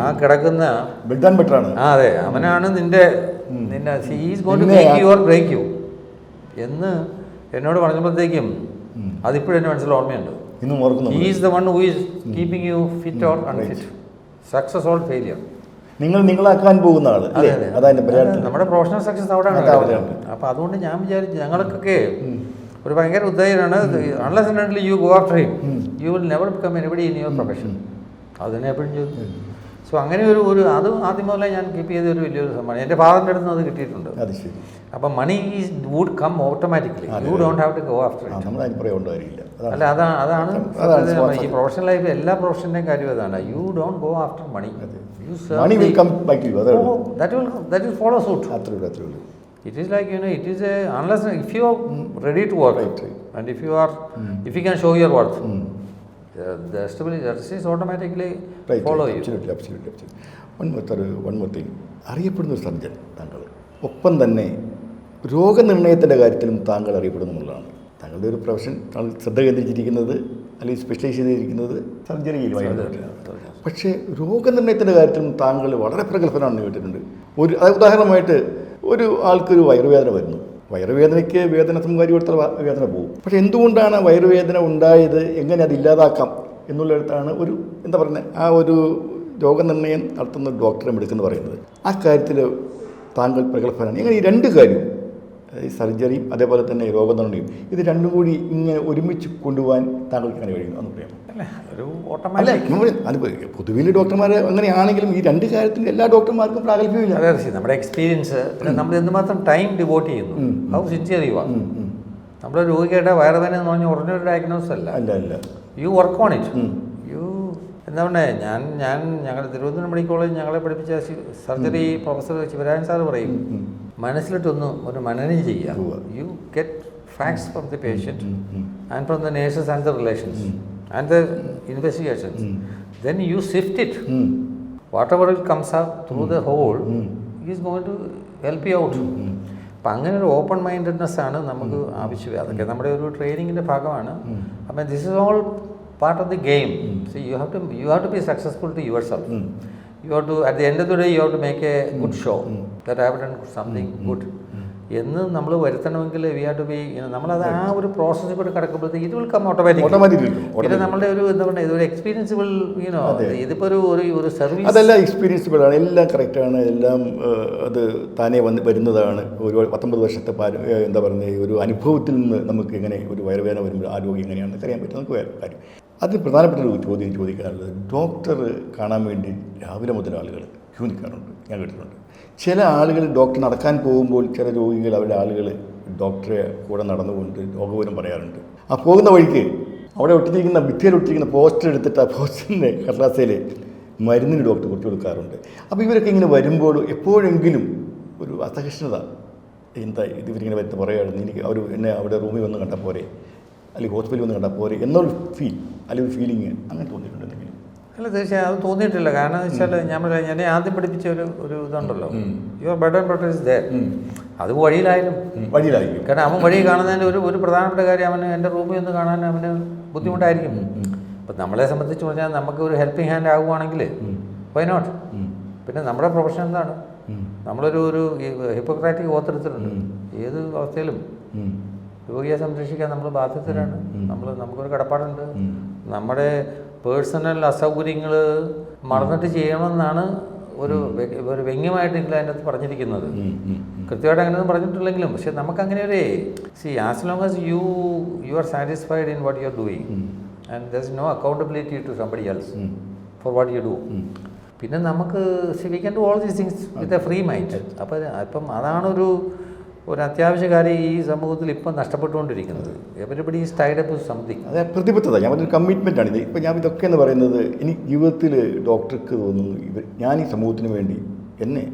ആ കിടക്കുന്ന ആ അതെ. അവനാണ് നിന്റെ നിന്നെ ഈസ് നിന്നെ make you or break you എന്ന് എന്നോട് പറഞ്ഞപ്പോഴത്തേക്കും അതിപ്പോഴും എന്റെ മനസ്സിൽ ഓർമ്മയുണ്ട്. Is the one who is keeping you fit or unfit success or failure നിങ്ങൾ നിങ്ങളാക്കാൻ പോകുന്ന ആൾ അതെ അതെ. നമ്മുടെ പ്രൊഫഷണൽ സക്സസ് അവിടെയാണ്. അപ്പോൾ അതുകൊണ്ട് ഞാൻ വിചാരിച്ചു ഞങ്ങൾക്കൊക്കെ ഒരു ഭയങ്കര ഉദ്ദേശമാണ് unless you go after him you will never become anybody in your profession അതിനെ എപ്പോഴും ചോദിച്ചു സോ അങ്ങനെ ഒരു ഒരു അത് ആദ്യം മുതലേ ഞാൻ കീപ്പ് ചെയ്ത ഒരു വലിയൊരു സമ്മാനം എന്റെ ഫാദറിന്റെ അടുത്ത് അത് കിട്ടിയിട്ടുണ്ട്. അത് ശരി. അപ്പം money is would come automatically you don't have to go after അല്ല അതാണ് അതാണ്. ഈ പ്രൊഫഷണൽ ലൈഫ് എല്ലാ പ്രൊഫഷന്റെയും കാര്യം അതാണ്. You don't go after money you that will that will follow suit അത്രേ അത്രയുള്ളൂ അത്രേ ഉള്ളൂ. It is like, you know, it is a, unless, if you are ready to work, Right, right. and if you are, if you can show your worth, the stability that is automatically Right, follow right. ചെയ്യും Absolutely, absolutely, absolutely. One more, one more thing. അറിയപ്പെടുന്ന ഒരു സർജൻ താങ്കൾ ഒപ്പം തന്നെ രോഗനിർണയത്തിന്റെ കാര്യത്തിലും താങ്കൾ അറിയപ്പെടുന്നുള്ളതാണ് താങ്കളുടെ ഒരു പ്രൊഫഷൻ താങ്കൾ ശ്രദ്ധ കേന്ദ്രീകരിച്ചിരിക്കുന്നത് അല്ലെങ്കിൽ സ്പെഷ്യലൈസ് ചെയ്തിരിക്കുന്നത് സർജറിയിലുമായി പക്ഷേ രോഗനിർണയത്തിന്റെ കാര്യത്തിലും താങ്കൾ വളരെ പ്രഗത്ഭനാണെന്ന് കേട്ടിട്ടുണ്ട്. ഒരു അത് ഉദാഹരണമായിട്ട് ഒരു ആൾക്കൊരു വയറുവേദന വരുന്നു. വയറുവേദനയ്ക്ക് വേദന സംകാരി കൊടുത്താൽ വേദന പോകും. പക്ഷെ എന്തുകൊണ്ടാണ് വയറുവേദന ഉണ്ടായത്? എങ്ങനെ അത് ഇല്ലാതാക്കാം? എന്നുള്ളിടത്താണ് ഒരു എന്താ പറയുന്നത് ആ ഒരു രോഗനിർണയം നടത്തുന്ന ഡോക്ടറെ മെടുക്കുന്നു പറയുന്നത്. ആ കാര്യത്തിൽ താങ്കൾ പ്രഗത്ഭനാണ് ഇങ്ങനെ ഈ രണ്ട് കാര്യവും സർജറിയും അതേപോലെ തന്നെ രോഗനിർണയം ഇത് രണ്ടും കൂടി ഇങ്ങനെ ഒരുമിച്ച് കൊണ്ടുപോകാൻ താങ്കൾക്ക് എങ്ങനെ കഴിയുന്നു എന്ന് പറയാം അല്ല പൊതുവിൽ ഡോക്ടർമാർ അങ്ങനെയാണെങ്കിലും ഈ രണ്ട് കാര്യത്തിൽ എല്ലാ ഡോക്ടർമാർക്കും പ്രാഗൽഭ്യമില്ല. അതെ നമ്മുടെ എക്സ്പീരിയൻസ് നമ്മൾ എന്തുമാത്രം ടൈം ഡിവോട്ട് ചെയ്യുന്നു. അത് ഉം. നമ്മുടെ രോഗിയുടെ വയറുവേദന എന്ന് പറഞ്ഞാൽ ഉടനെ ഒരു ഡയഗ്നോസ് അല്ല. അല്ല അല്ല. You work on it. You എന്താ പറയുക ഞാൻ ഞാൻ ഞങ്ങളുടെ തിരുവനന്തപുരം മെഡിക്കൽ കോളേജ് ഞങ്ങളെ പഠിപ്പിച്ച സർജറി പ്രൊഫസർ ശിവരാജൻ സാർ പറയും. മനസ്സിലിട്ടൊന്ന് ഒരു മനനം ചെയ്യുക. You get facts from the patient. And from the nurses and the relations and the investigations. Then you sift it water whatever it comes out through the hole. Is going to help you out അപ്പം അങ്ങനെ ഒരു ഓപ്പൺ മൈൻഡഡ്നെസ് ആണ് നമുക്ക് ആവശ്യം അതൊക്കെ നമ്മുടെ ഒരു ട്രെയിനിങ്ങിന്റെ ഭാഗമാണ്. അപ്പം this is all part of the game see you have to you have to be successful to yourself you have to at the end of the day you have to make a good show that have done something good എന്ന് നമ്മൾ വരുത്തണമെങ്കിൽ വി ഹാവ് ടു ബി നമ്മളത് ആ ഒരു പ്രോസസ്സിൽ കൂടെ കിടക്കുമ്പോഴത്തേക്ക് ഇത് വിൽ കം ഓട്ടോമാറ്റിക്. പിന്നെ. നമ്മുടെ ഒരു എന്താ പറയുക ഇതൊരു എക്സ്പീരിയൻസ് വിൽ യുനോ അതെ. ഇതിപ്പോൾ ഒരു ഒരു സർവീസ് അതെല്ലാം എക്സ്പീരിയൻസിബിളാണ് എല്ലാം കറക്റ്റാണ് എല്ലാം അത് താനേ വന്ന് വരുന്നതാണ്. ഒരു പത്തൊമ്പത് വർഷത്തെ എന്താ പറയുന്നത് ഒരു അനുഭവത്തിൽ നിന്ന് നമുക്ക് എങ്ങനെ ഒരു വയറുവേദന വരുമ്പോൾ ആരോഗ്യം രോഗി എങ്ങനെയാണെന്ന് അറിയാൻ പറ്റും. നമുക്ക് വേറെ കാര്യം. അതിൽ പ്രധാനപ്പെട്ട ഒരു ചോദ്യം ചോദിക്കാറുള്ളത് ഡോക്ടർ കാണാൻ വേണ്ടി രാവിലെ മുതൽ ആളുകൾ ക്യൂ നിൽക്കാറുണ്ട്. ഞാൻ കേട്ടിട്ടുണ്ട്. ചില ആളുകൾ ഡോക്ടർ നടക്കാൻ പോകുമ്പോൾ ചില രോഗികൾ അവരുടെ ആളുകൾ ഡോക്ടറെ കൂടെ നടന്നുകൊണ്ട് രോഗപൂരം പറയാറുണ്ട്. ആ പോകുന്ന വഴിക്ക് അവിടെ ഒട്ടിച്ചിരിക്കുന്ന ഭിത്തിയിൽ ഒട്ടിച്ചിരിക്കുന്ന പോസ്റ്റർ എടുത്തിട്ട് ആ പോസ്റ്ററിന്റെ കടലാസയിൽ മരുന്നിന് ഡോക്ടർ കൊടുത്തു കൊടുക്കാറുണ്ട്. അപ്പോൾ ഇവരൊക്കെ ഇങ്ങനെ വരുമ്പോൾ എപ്പോഴെങ്കിലും ഒരു അസഹിഷ്ണുത എന്താ ഇത് ഇവരിങ്ങനെ വരുന്ന പറയുകയായിരുന്നു എനിക്ക് അവർ എന്നെ അവിടെ റൂമിൽ വന്ന് കണ്ടാൽ പോരെ? അല്ലെങ്കിൽ ഹോസ്പിറ്റലിൽ വന്ന് കണ്ടാൽ പോരെ? എന്നൊരു ഫീൽ അല്ലെങ്കിൽ ഫീലിംഗ് അങ്ങനെ തോന്നിയിട്ടുണ്ടെങ്കിൽ അല്ല തീർച്ചയായും അത് തോന്നിയിട്ടില്ല. കാരണം എന്ന് വെച്ചാൽ ഞാൻ പറയാം എന്നെ ആദ്യം പഠിപ്പിച്ച ഒരു ഒരു ഇതുണ്ടല്ലോ. Your bed and better is there അത് വഴിയിലായാലും. വഴിയിലായിരിക്കും. കാരണം അവൻ വഴി കാണുന്നതിന്റെ ഒരു ഒരു പ്രധാനപ്പെട്ട കാര്യം അവന് എന്റെ റൂമിൽ ഒന്ന് കാണാൻ അവന് ബുദ്ധിമുട്ടായിരിക്കും. അപ്പം നമ്മളെ സംബന്ധിച്ച് പറഞ്ഞാൽ നമുക്ക് ഒരു ഹെൽപ്പിംഗ് ഹാൻഡ് ആകുവാണെങ്കിൽ വൈ നോട്ട് പിന്നെ നമ്മുടെ പ്രൊഫഷൻ എന്താണ്. നമ്മളൊരു ഒരു ഹിപ്പോക്രാറ്റിക് ഓത്തെടുത്തിട്ടുണ്ട് ഏത് അവസ്ഥയിലും. രോഗിയെ സംരക്ഷിക്കാൻ നമ്മൾ ബാധ്യസ്ഥരാണ്. നമ്മൾ നമുക്കൊരു കടപ്പാടുണ്ട്. നമ്മുടെ പേഴ്സണൽ അസൗകര്യങ്ങൾ മറന്നിട്ട് ചെയ്യണമെന്നാണ് ഒരു ഒരു ഒരു വ്യംഗ്യമായിട്ടെങ്കിലും അതിനകത്ത് പറഞ്ഞിരിക്കുന്നത്. കൃത്യമായിട്ട് അങ്ങനെയൊന്നും പറഞ്ഞിട്ടില്ലെങ്കിലും പക്ഷെ നമുക്ക് അങ്ങനെ ഒരു see as long as you you are satisfied in what you are doing and there is no accountability to somebody else for what you do പിന്നെ നമുക്ക് see we can do all these things with a free mind അപ്പോൾ അപ്പം അതാണൊരു ഒരു അത്യാവശ്യ കാര്യം ഈ സമൂഹത്തിൽ ഇപ്പം നഷ്ടപ്പെട്ടുകൊണ്ടിരിക്കുന്നത്. Everybody is tied up something അതെ പ്രതിബദ്ധത. ഞാൻ പറഞ്ഞൊരു കമ്മിറ്റ്മെന്റ് ആണ്. ഇത് ഇപ്പം ഞാൻ ഇതൊക്കെ എന്ന് പറയുന്നത് ഇനി ജീവിതത്തിൽ ഡോക്ടർക്ക് തോന്നുന്നു ഇവർ ഞാൻ ഈ സമൂഹത്തിന് വേണ്ടി എന്നെ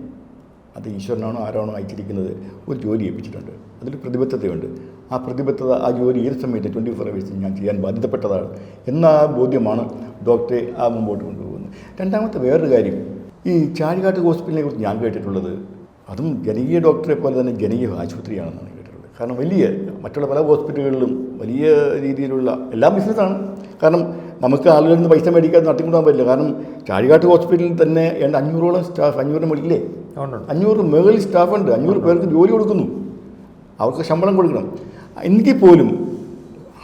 അത് ഈശ്വരനാണോ ആരാണോ അയച്ചിരിക്കുന്നത് ഒരു ജോലി ഏൽപ്പിച്ചിട്ടുണ്ട്. അതിൽ പ്രതിബദ്ധതയുണ്ട്. ആ പ്രതിബദ്ധത ആ ജോലി ഏത് സമയത്ത് ട്വന്റി ഫോർ അവേഴ്സ് ഞാൻ ചെയ്യാൻ ബാധ്യതപ്പെട്ടതാണ് എന്ന ആ ബോധ്യമാണ് ഡോക്ടറെ ആ മുമ്പോട്ട് കൊണ്ടുപോകുന്നത്. രണ്ടാമത്തെ വേറൊരു കാര്യം. ഈ ചാഴികാട്ട് ഹോസ്പിറ്റലിനെ കുറിച്ച് ഞാൻ കേട്ടിട്ടുള്ളത് അതും ജനകീയ ഡോക്ടറെ പോലെ തന്നെ ജനകീയ ആശുപത്രിയാണെന്നാണ് കേട്ടിട്ടുള്ളത്. കാരണം വലിയ മറ്റുള്ള പല ഹോസ്പിറ്റലുകളിലും വലിയ രീതിയിലുള്ള എല്ലാം ബിസിനസ്സാണ്. കാരണം നമുക്ക് ആളുകളിൽ നിന്ന് പൈസ മേടിക്കാതെ നടത്തിക്കൊണ്ടുപോകാൻ പറ്റില്ല. കാരണം ചാഴികാട്ട് ഹോസ്പിറ്റലിൽ തന്നെ ഏണ്ട അഞ്ഞൂറോളം സ്റ്റാഫ് അഞ്ഞൂറിന് മുകളിലേ. അഞ്ഞൂറ് മുകളിൽ സ്റ്റാഫുണ്ട്. അഞ്ഞൂറ് പേർക്ക് ജോലി കൊടുക്കുന്നു. അവർക്ക് ശമ്പളം കൊടുക്കണം. എങ്കിൽ പോലും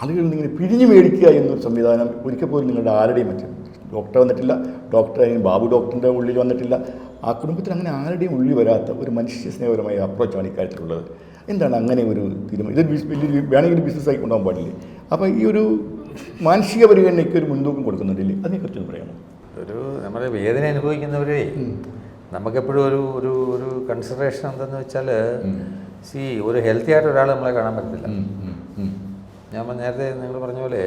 ആളുകളിൽ നിന്ന് ഇങ്ങനെ പിരിഞ്ഞു മേടിക്കുക എന്നൊരു സംവിധാനം ഒരിക്കൽ പോലും നിങ്ങളുടെ ആരുടെയും മറ്റും ഡോക്ടർ വന്നിട്ടില്ല. ഡോക്ടർ അതിന് ബാബു ഡോക്ടറിന്റെ ഉള്ളിൽ വന്നിട്ടില്ല. ആ കുടുംബത്തിൽ അങ്ങനെ ആരുടെയും ഉള്ളി വരാത്ത ഒരു മനുഷ്യ സ്നേഹപരമായ അപ്രോച്ചാണ് ഇക്കാര്യത്തിലുള്ളത്. എന്താണ് അങ്ങനെ ഒരു തീരുമാനം? ഇതൊരു വലിയൊരു വേണമെങ്കിൽ ബിസിനസ്സായി കൊണ്ടുപോകാൻ പാടില്ലേ? അപ്പോൾ ഈ ഒരു മാനസിക പരിഗണനയ്ക്ക് ഒരു മുൻതൂക്കം കൊടുക്കുന്നുണ്ടല്ലേ? അതിനെക്കുറിച്ച് പറയണം? പറയാമോ ഒരു നമ്മുടെ വേദന അനുഭവിക്കുന്നവരെ നമുക്കെപ്പോഴും ഒരു ഒരു ഒരു കൺസിഡറേഷൻ എന്തെന്ന് വെച്ചാൽ സി ഒരു ഹെൽത്തി ആയിട്ട് ഒരാൾ നമ്മളെ കാണാൻ പറ്റത്തില്ല. ഞാൻ നേരത്തെ നിങ്ങൾ പറഞ്ഞ പോലെ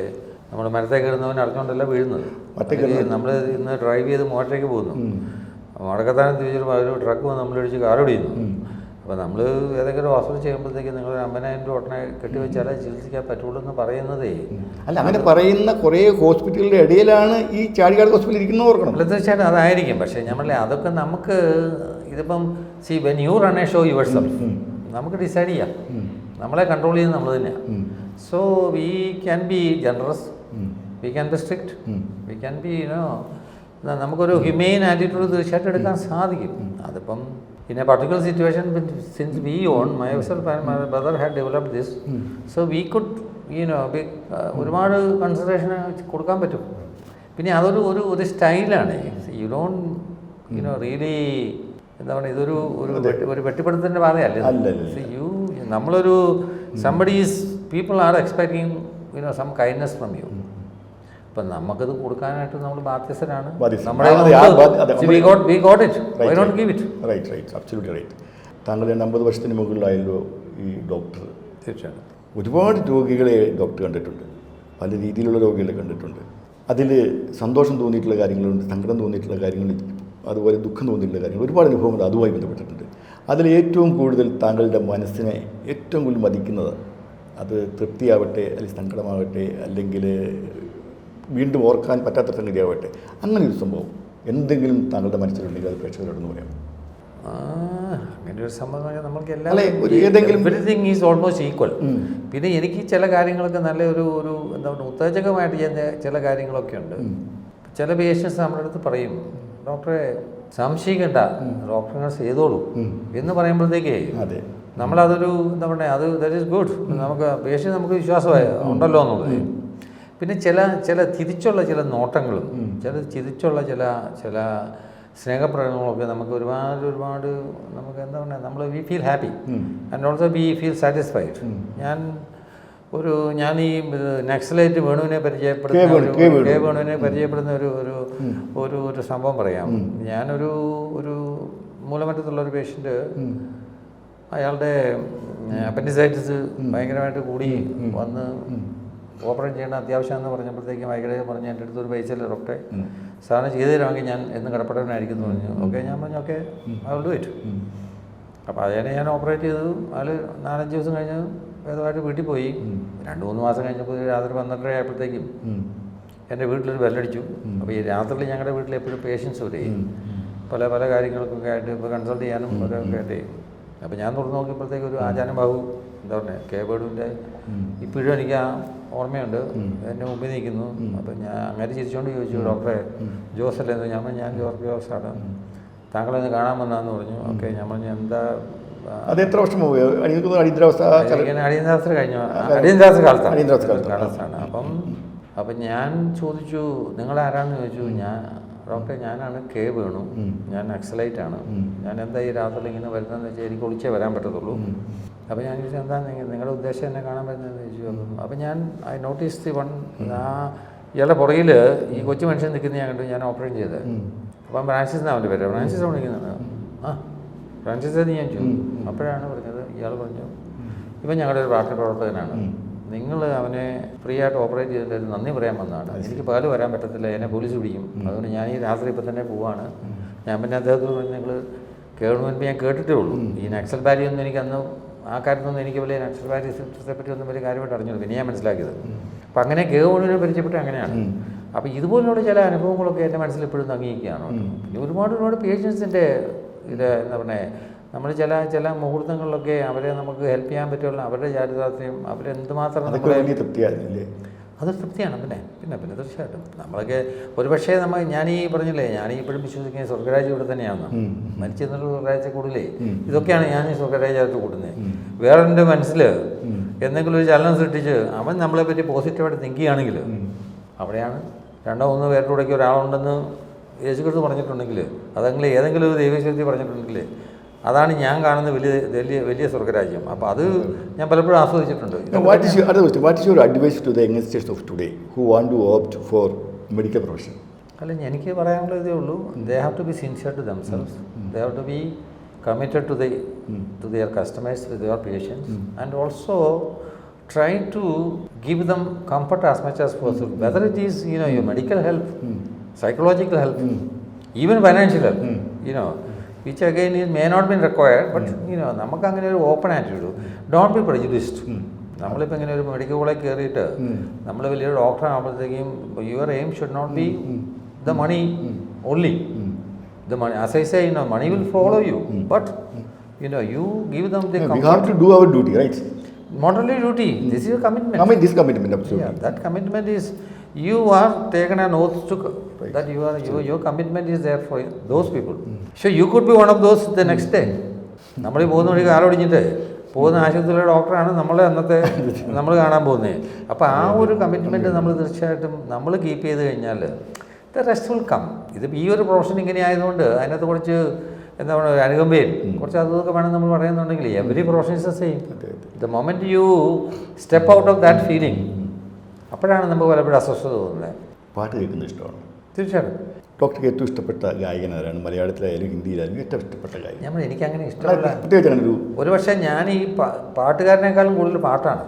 നമ്മൾ മരത്തേക്ക് ഇടുന്നവൻ അറിഞ്ഞുകൊണ്ടല്ല വീഴുന്നത്. നമ്മൾ ഇന്ന് ഡ്രൈവ് ചെയ്ത് മോട്ടറേക്ക് പോകുന്നു. മുടക്കത്താനം തിരിച്ചൊരു ഒരു ട്രക്ക് വന്ന് നമ്മളിടിച്ച് കാറോടിയുന്നു അപ്പോൾ നമ്മൾ ഏതെങ്കിലും ഹോസ്പിറ്റൽ ചെയ്യുമ്പോഴത്തേക്ക് നിങ്ങൾ അമ്പതിനായിരം രൂപ ഉടനെ കെട്ടിവെച്ചാലേ ചികിത്സിക്കാൻ പറ്റുള്ളൂ എന്ന് പറയുന്നതേ. അല്ല അങ്ങനെ പറയുന്ന കുറേ ഹോസ്പിറ്റലുകളുടെ ഇടയിലാണ് ഈ ചാഴികാട് ഹോസ്പിറ്റൽ ഇരിക്കുന്നത് ഓർക്കണം. അല്ല തീർച്ചയായിട്ടും അതായിരിക്കും. പക്ഷേ നമ്മളെ അതൊക്കെ നമുക്ക് ഇതിപ്പം see when you run a show yourself നമുക്ക് ഡിസൈഡ് ചെയ്യാം. നമ്മളെ കൺട്രോൾ ചെയ്യുന്നത് നമ്മൾ തന്നെയാണ് so we can be generous we can be strict we can be you know നമുക്കൊരു ഹ്യൂമെയിൻ ആറ്റിറ്റ്യൂഡ് തീർച്ചയായിട്ടും എടുക്കാൻ സാധിക്കും. അതിപ്പം in a particular situation since we on myself and my brother had developed this so we could you know be ഒരുപാട് കൺസിഡറേഷൻ കൊടുക്കാൻ പറ്റും. പിന്നെ അതൊരു ഒരു ഒരു സ്റ്റൈലാണ് യു ഡോൺ യുനോ റിയലി എന്താ പറയുക ഇതൊരു ഒരു ഒരു വെട്ടിപ്പെടുത്തിന്റെ പാതയല്ല യു നമ്മളൊരു somebody is people are expecting you know some kindness from you അപ്പം നമുക്കത് കൊടുക്കാനായിട്ട് നമ്മൾ ബാധ്യസ്ഥരാണ്. താങ്കളുടെ അമ്പത് വർഷത്തിന് മുകളിലായല്ലോ ഈ ഡോക്ടർ. തീർച്ചയാണ് ഒരുപാട് രോഗികളെ ഡോക്ടർ കണ്ടിട്ടുണ്ട്. പല രീതിയിലുള്ള രോഗികളെ കണ്ടിട്ടുണ്ട്. അതിൽ സന്തോഷം തോന്നിയിട്ടുള്ള കാര്യങ്ങളുണ്ട് സങ്കടം തോന്നിയിട്ടുള്ള കാര്യങ്ങളുണ്ട് അതുപോലെ ദുഃഖം തോന്നിയിട്ടുള്ള കാര്യങ്ങൾ ഒരുപാട് അനുഭവങ്ങൾ അതുമായി ബന്ധപ്പെട്ടിട്ടുണ്ട്. അതിൽ ഏറ്റവും കൂടുതൽ താങ്കളുടെ മനസ്സിനെ ഏറ്റവും കൂടുതൽ മതിക്കുന്നത് അത് തൃപ്തിയാവട്ടെ അല്ലെങ്കിൽ സങ്കടമാവട്ടെ അല്ലെങ്കിൽ വീണ്ടും ഓർക്കാൻ പറ്റാത്ത സംഗതിയാവട്ടെ അങ്ങനെ ഒരു സംഭവം. എന്തെങ്കിലും താങ്കളുടെ മനസ്സിലുണ്ടെങ്കിൽ അത് പ്രേക്ഷകരോടൊന്ന് പറയാം. അങ്ങനെ ഒരു സംഭവം നമ്മൾക്ക് എല്ലാം എവറിഥിങ് ഈസ് ഓൾമോസ്റ്റ് ഈക്വൽ. പിന്നെ എനിക്ക് ചില കാര്യങ്ങളൊക്കെ നല്ല ഒരു ഒരു എന്താ പറയുക ഉത്തേജകമായിട്ട് ചെയ്യുന്ന ചില കാര്യങ്ങളൊക്കെ ഉണ്ട്. ചില പേഷ്യൻസ് നമ്മുടെ അടുത്ത് പറയും ഡോക്ടറെ സംശയിക്കണ്ട ഡോക്ടറിനെ ചെയ്തോളൂ. എന്ന് പറയുമ്പോഴത്തേക്കേ നമ്മളതൊരു എന്താ പറയുക അത് ദറ്റ് ഈസ് ഗുഡ് നമുക്ക് പേഷ്യൻ നമുക്ക് വിശ്വാസമായ? ഉണ്ടല്ലോ എന്നുള്ളത്. പിന്നെ ചില ചില തിരിച്ചുള്ള ചില നോട്ടങ്ങളും ചില തിരിച്ചുള്ള ചില ചില സ്നേഹപ്രകടനങ്ങളൊക്കെ നമുക്ക് ഒരുപാട് ഒരുപാട് നമുക്ക് എന്താ പറയുക നമ്മൾ we feel happy. And also we feel satisfied. ഞാൻ ഒരു ഞാൻ ഈ നെക്സലൈറ്റ് വേണുവിനെ പരിചയപ്പെടുന്ന കെ ഒരു- കെ വേണുവിനെ പരിചയപ്പെടുന്ന ഒരു ഒരു ഒരു ഒരു സംഭവം പറയാം. ഞാനൊരു ഒരു മൂലമറ്റത്തുള്ള ഒരു പേഷ്യന്റ് അയാളുടെ അപ്പൻഡിസൈറ്റിസ് ഭയങ്കരമായിട്ട് കൂടി വന്ന് ഓപ്പറേറ്റ് ചെയ്യേണ്ട അത്യാവശ്യമെന്ന് പറഞ്ഞപ്പോഴത്തേക്കും ഭയങ്കര പറഞ്ഞ് എന്റെ അടുത്ത് ഒരു പൈസ ഇല്ല ഡോക്ടറെ സാറിന് ചെയ്തു തരാമെങ്കിൽ ഞാൻ എന്ന് കടപ്പെടാനായിരിക്കും എന്ന് പറഞ്ഞു. ഓക്കെ ഞാൻ പറഞ്ഞു ഓക്കെ. അതുകൊണ്ട് പറ്റും അപ്പോൾ അതിനെ ഞാൻ ഓപ്പറേറ്റ് ചെയ്തു. അതിൽ നാലഞ്ച് ദിവസം കഴിഞ്ഞ് ഭേദമായിട്ട് വീട്ടിൽ പോയി. രണ്ട് മൂന്ന് മാസം കഴിഞ്ഞപ്പോൾ രാത്രി പന്ത്രണ്ടര ആയപ്പോഴത്തേക്കും എന്റെ വീട്ടിലൊരു ബെല്ലടിച്ചു. അപ്പോൾ ഈ രാത്രിയിൽ ഞങ്ങളുടെ വീട്ടിൽ എപ്പോഴും പേഷ്യൻസ് വരും. പല പല കാര്യങ്ങൾക്കൊക്കെ ആയിട്ട് ഇപ്പോൾ കൺസൾട്ട് ചെയ്യാനും ഒക്കെ ആയിട്ട്. അപ്പോൾ ഞാൻ തുറന്നു നോക്കിയപ്പോഴത്തേക്ക് ഒരു ആചാരം ബാഹു. എന്താ പറയുക കെ ബേഡുവിന്റെ ഇപ്പോഴും എനിക്ക് ആ ഓർമ്മയുണ്ട്. എന്റെ മുമ്പിൽ നിൽക്കുന്നു. അപ്പം ഞാൻ അങ്ങനെ ചിരിച്ചുകൊണ്ട് ചോദിച്ചു ഡോക്ടറെ ജോസ് അല്ലേ? എന്ന് ഞാൻ പറഞ്ഞു, ഞാൻ ജോർജ് ജോസാണ് താങ്കളെന്ന് കാണാൻ വന്നാന്ന് പറഞ്ഞു. ഓക്കെ ഞാൻ പറഞ്ഞു എന്താ അത് എത്ര വർഷം അടിയന്തരാവസ്ഥ അടിയന്തരാവസ്ഥ കഴിഞ്ഞു. അടിയന്തരാവസ്ഥ കാലത്താണ്. അടിയന്തരാവസ്ഥ കാലത്താണ്. കാലത്താണ്. അപ്പം അപ്പം ഞാൻ ചോദിച്ചു നിങ്ങൾ ആരാന്ന് ചോദിച്ചു? ഞാൻ ഡോക്ടറെ ഞാനാണ് കെ വേണു. ഞാൻ നക്സലൈറ്റ് ആണ് ഞാൻ എന്താ ഈ രാത്രി ഇങ്ങനെ വരുന്നതെന്ന് വെച്ചാൽ എനിക്ക് ഒളിച്ചേ വരാൻ പറ്റത്തുള്ളൂ. അപ്പം ഞാൻ ചോദിച്ചു എന്താ നിങ്ങൾ നിങ്ങളുടെ ഉദ്ദേശം എന്നെ കാണാൻ പറ്റുന്നതെന്ന് ചോദിച്ചു അപ്പം അപ്പം ഞാൻ ഐ നോട്ടീസ് ദി വൺ ആ ഇയാളുടെ പുറകിൽ ഈ കൊച്ചു മനുഷ്യൻ നിൽക്കുന്ന ഞാൻ കണ്ടു ഞാൻ ഓപ്പറേറ്റ് ചെയ്തത്. അപ്പം ഫ്രാൻസിസ് എന്നാണ് അവന്റെ പേര്? ഫ്രാൻസിസ് വിളിക്കുന്നതാണ് ആ ഫ്രാൻസിസ് എന്ന് ഞാൻ ചോദിച്ചു. അപ്പോഴാണ് പറഞ്ഞത് ഇയാൾ പറഞ്ഞു ഇപ്പം ഞങ്ങളുടെ ഒരു പാർട്ടി പ്രവർത്തകനാണ്. നിങ്ങൾ അവനെ ഫ്രീ ആയിട്ട് ഓപ്പറേറ്റ് ചെയ്തിട്ട് നന്ദി പറയാൻ വന്നതാണ്. എനിക്ക് പകൽ വരാൻ പറ്റത്തില്ല എന്നെ പോലീസ് പിടിക്കും. അതുകൊണ്ട് ഞാൻ ഈ രാത്രി ഇപ്പം തന്നെ പോവാണ്. ഞാൻ പിന്നെ അദ്ദേഹത്തോട് പറഞ്ഞു നിങ്ങൾ കേൾക്കുമ്പോൾ ഞാൻ കേട്ടിട്ടേ ഉള്ളൂ. ഈ നക്സൽ ബാരി ഒന്നും എനിക്ക് അന്ന് ആ കാര്യത്തിലൊന്നും എനിക്ക് വലിയ നക്സൽ ബാരി സിസ്റ്റത്തെ പറ്റി ഒന്നും വലിയ കാര്യമായിട്ട് അറിഞ്ഞില്ല പിന്നെ ഞാൻ മനസ്സിലാക്കിയത്. അപ്പം അങ്ങനെ കേവണിനെ പരിചയപ്പെട്ട് അങ്ങനെയാണ്. അപ്പോൾ ഇതുപോലുള്ള ചില അനുഭവങ്ങളൊക്കെ എന്റെ മനസ്സിൽ ഇപ്പോഴും തങ്ങിയിരിക്കുകയാണ് പിന്നെ ഒരുപാട് ഒരുപാട് പേഷ്യൻസിന്റെ ഇത് എന്താ പറയുക നമ്മൾ ചില ചില മുഹൂർത്തങ്ങളിലൊക്കെ അവരെ നമുക്ക് ഹെൽപ്പ് ചെയ്യാൻ പറ്റുള്ള അവരുടെ ചാരിതാർത്ഥ്യം അവരെന്തുമാത്രം നമ്മളെ തൃപ്തിയായിരുന്നില്ലേ? അത് തൃപ്തിയാണ് പിന്നെ പിന്നെ പിന്നെ തീർച്ചയായിട്ടും. നമ്മളൊക്കെ ഒരുപക്ഷേ നമ്മൾ ഞാൻ ഈ പറഞ്ഞില്ലേ ഞാൻ ഈ ഇപ്പോഴും വിശ്വസിക്കുന്നത് സ്വർഗരാജ്യം ഇവിടെ തന്നെയാണ് മരിച്ചെന്നുള്ള സ്വർഗരാജ്യത്തെ കൂടുതലേ ഇതൊക്കെയാണ് ഞാൻ ഈ സ്വർഗരാജ്യത്ത് കൂടുന്നത്. വേറെ എന്റെ മനസ്സിൽ എന്തെങ്കിലും ഒരു ചലനം സൃഷ്ടിച്ച് അവൻ നമ്മളെ പറ്റി പോസിറ്റീവായിട്ട് തിങ്ക് ചെയ്യുകയാണെങ്കിൽ അവിടെയാണ് രണ്ടോ മൂന്നോ പേരുടെ കൂടെയൊക്കെ ഒരാളുണ്ടെന്ന് യേശുക്രിസ്തു പറഞ്ഞിട്ടുണ്ടെങ്കിൽ അതെങ്കിലും ഏതെങ്കിലും ഒരു ദൈവശക്തി പറഞ്ഞിട്ടുണ്ടെങ്കിൽ അതാണ് ഞാൻ കാണുന്ന വലിയ വലിയ വലിയ സ്വർഗരാജ്യം. അപ്പോൾ അത് ഞാൻ പലപ്പോഴും ആസ്വദിച്ചിട്ടുണ്ട്. വാട്ട് ഇസ് അടുത്ത question what is your advice to the youngsters of today who want to opt for medical profession അല്ല എനിക്ക് പറയാനുള്ള ഇതേ ഉള്ളൂ. They have to be sincere to themselves they have to be committed to the to their customers to their patients and also try to give them comfort as much as possible. whether it is you know your medical help psychological help even financial help you know. Which again is may not been required but you know നമുക്ക് അങ്ങനെ ഒരു open attitude don't be prejudiced നമ്മളിപ്പോൾ ഇങ്ങനെ ഒരു മെഡിക്കൽ കോളേജ് കയറിയിട്ട് നമ്മൾ വലിയൊരു ഡോക്ടർ ആകുമ്പോഴത്തേക്കും your aim should not be the money only the money as I say you know money will follow you but you know you give them the We have to do our duty, right? not only duty. This is a commitment. I mean, this commitment, absolutely. yeah, that commitment is you are taken an oath to that that you are you, your commitment is there for those people. So you could be one of those the next day. നമ്മൾ ഈ പോകുന്ന വഴി കാലൊടിഞ്ഞിട്ട് പോകുന്ന ആശുപത്രിയിലെ ഡോക്ടറാണ് നമ്മളെ അന്നത്തെ <laughs> നമ്മൾ കാണാൻ പോകുന്നത് അപ്പോൾ ആ ഒരു കമ്മിറ്റ്മെന്റ് നമ്മൾ തീർച്ചയായിട്ടും നമ്മൾ കീപ്പ് ചെയ്ത് കഴിഞ്ഞാൽ ദ റെസ്റ്റ് വിൽ കം ഇത് ഈ ഒരു പ്രൊഫഷൻ ഇങ്ങനെ ആയതുകൊണ്ട് അതിനകത്ത് കുറച്ച് എന്താ പറയുക അനുകമ്പയും കുറച്ച് അതൊക്കെ വേണം നമ്മൾ പറയുന്നുണ്ടെങ്കിൽ every profession is the same the moment you step out of that feeling അപ്പോഴാണ് നമുക്ക് പലപ്പോഴും അസ്വസ്ഥത തോന്നുന്നത് പാട്ട് കേൾക്കുന്ന ഇഷ്ടമാണ്? തീർച്ചയായിട്ടും. ഡോക്ടർക്ക് ഏറ്റവും ഇഷ്ടപ്പെട്ട ഗായകൻ ആരാണ്? മലയാളത്തിലായാലും ഹിന്ദിയിലായാലും ഏറ്റവും ഇഷ്ടപ്പെട്ട ഗായകൻ. ഞാൻ എനിക്ക് അങ്ങനെ ഇഷ്ടമല്ല. ഒരു പക്ഷേ ഞാൻ ഈ പാട്ടുകാരനേക്കാളും കൂടുതൽ പാട്ടാണ്.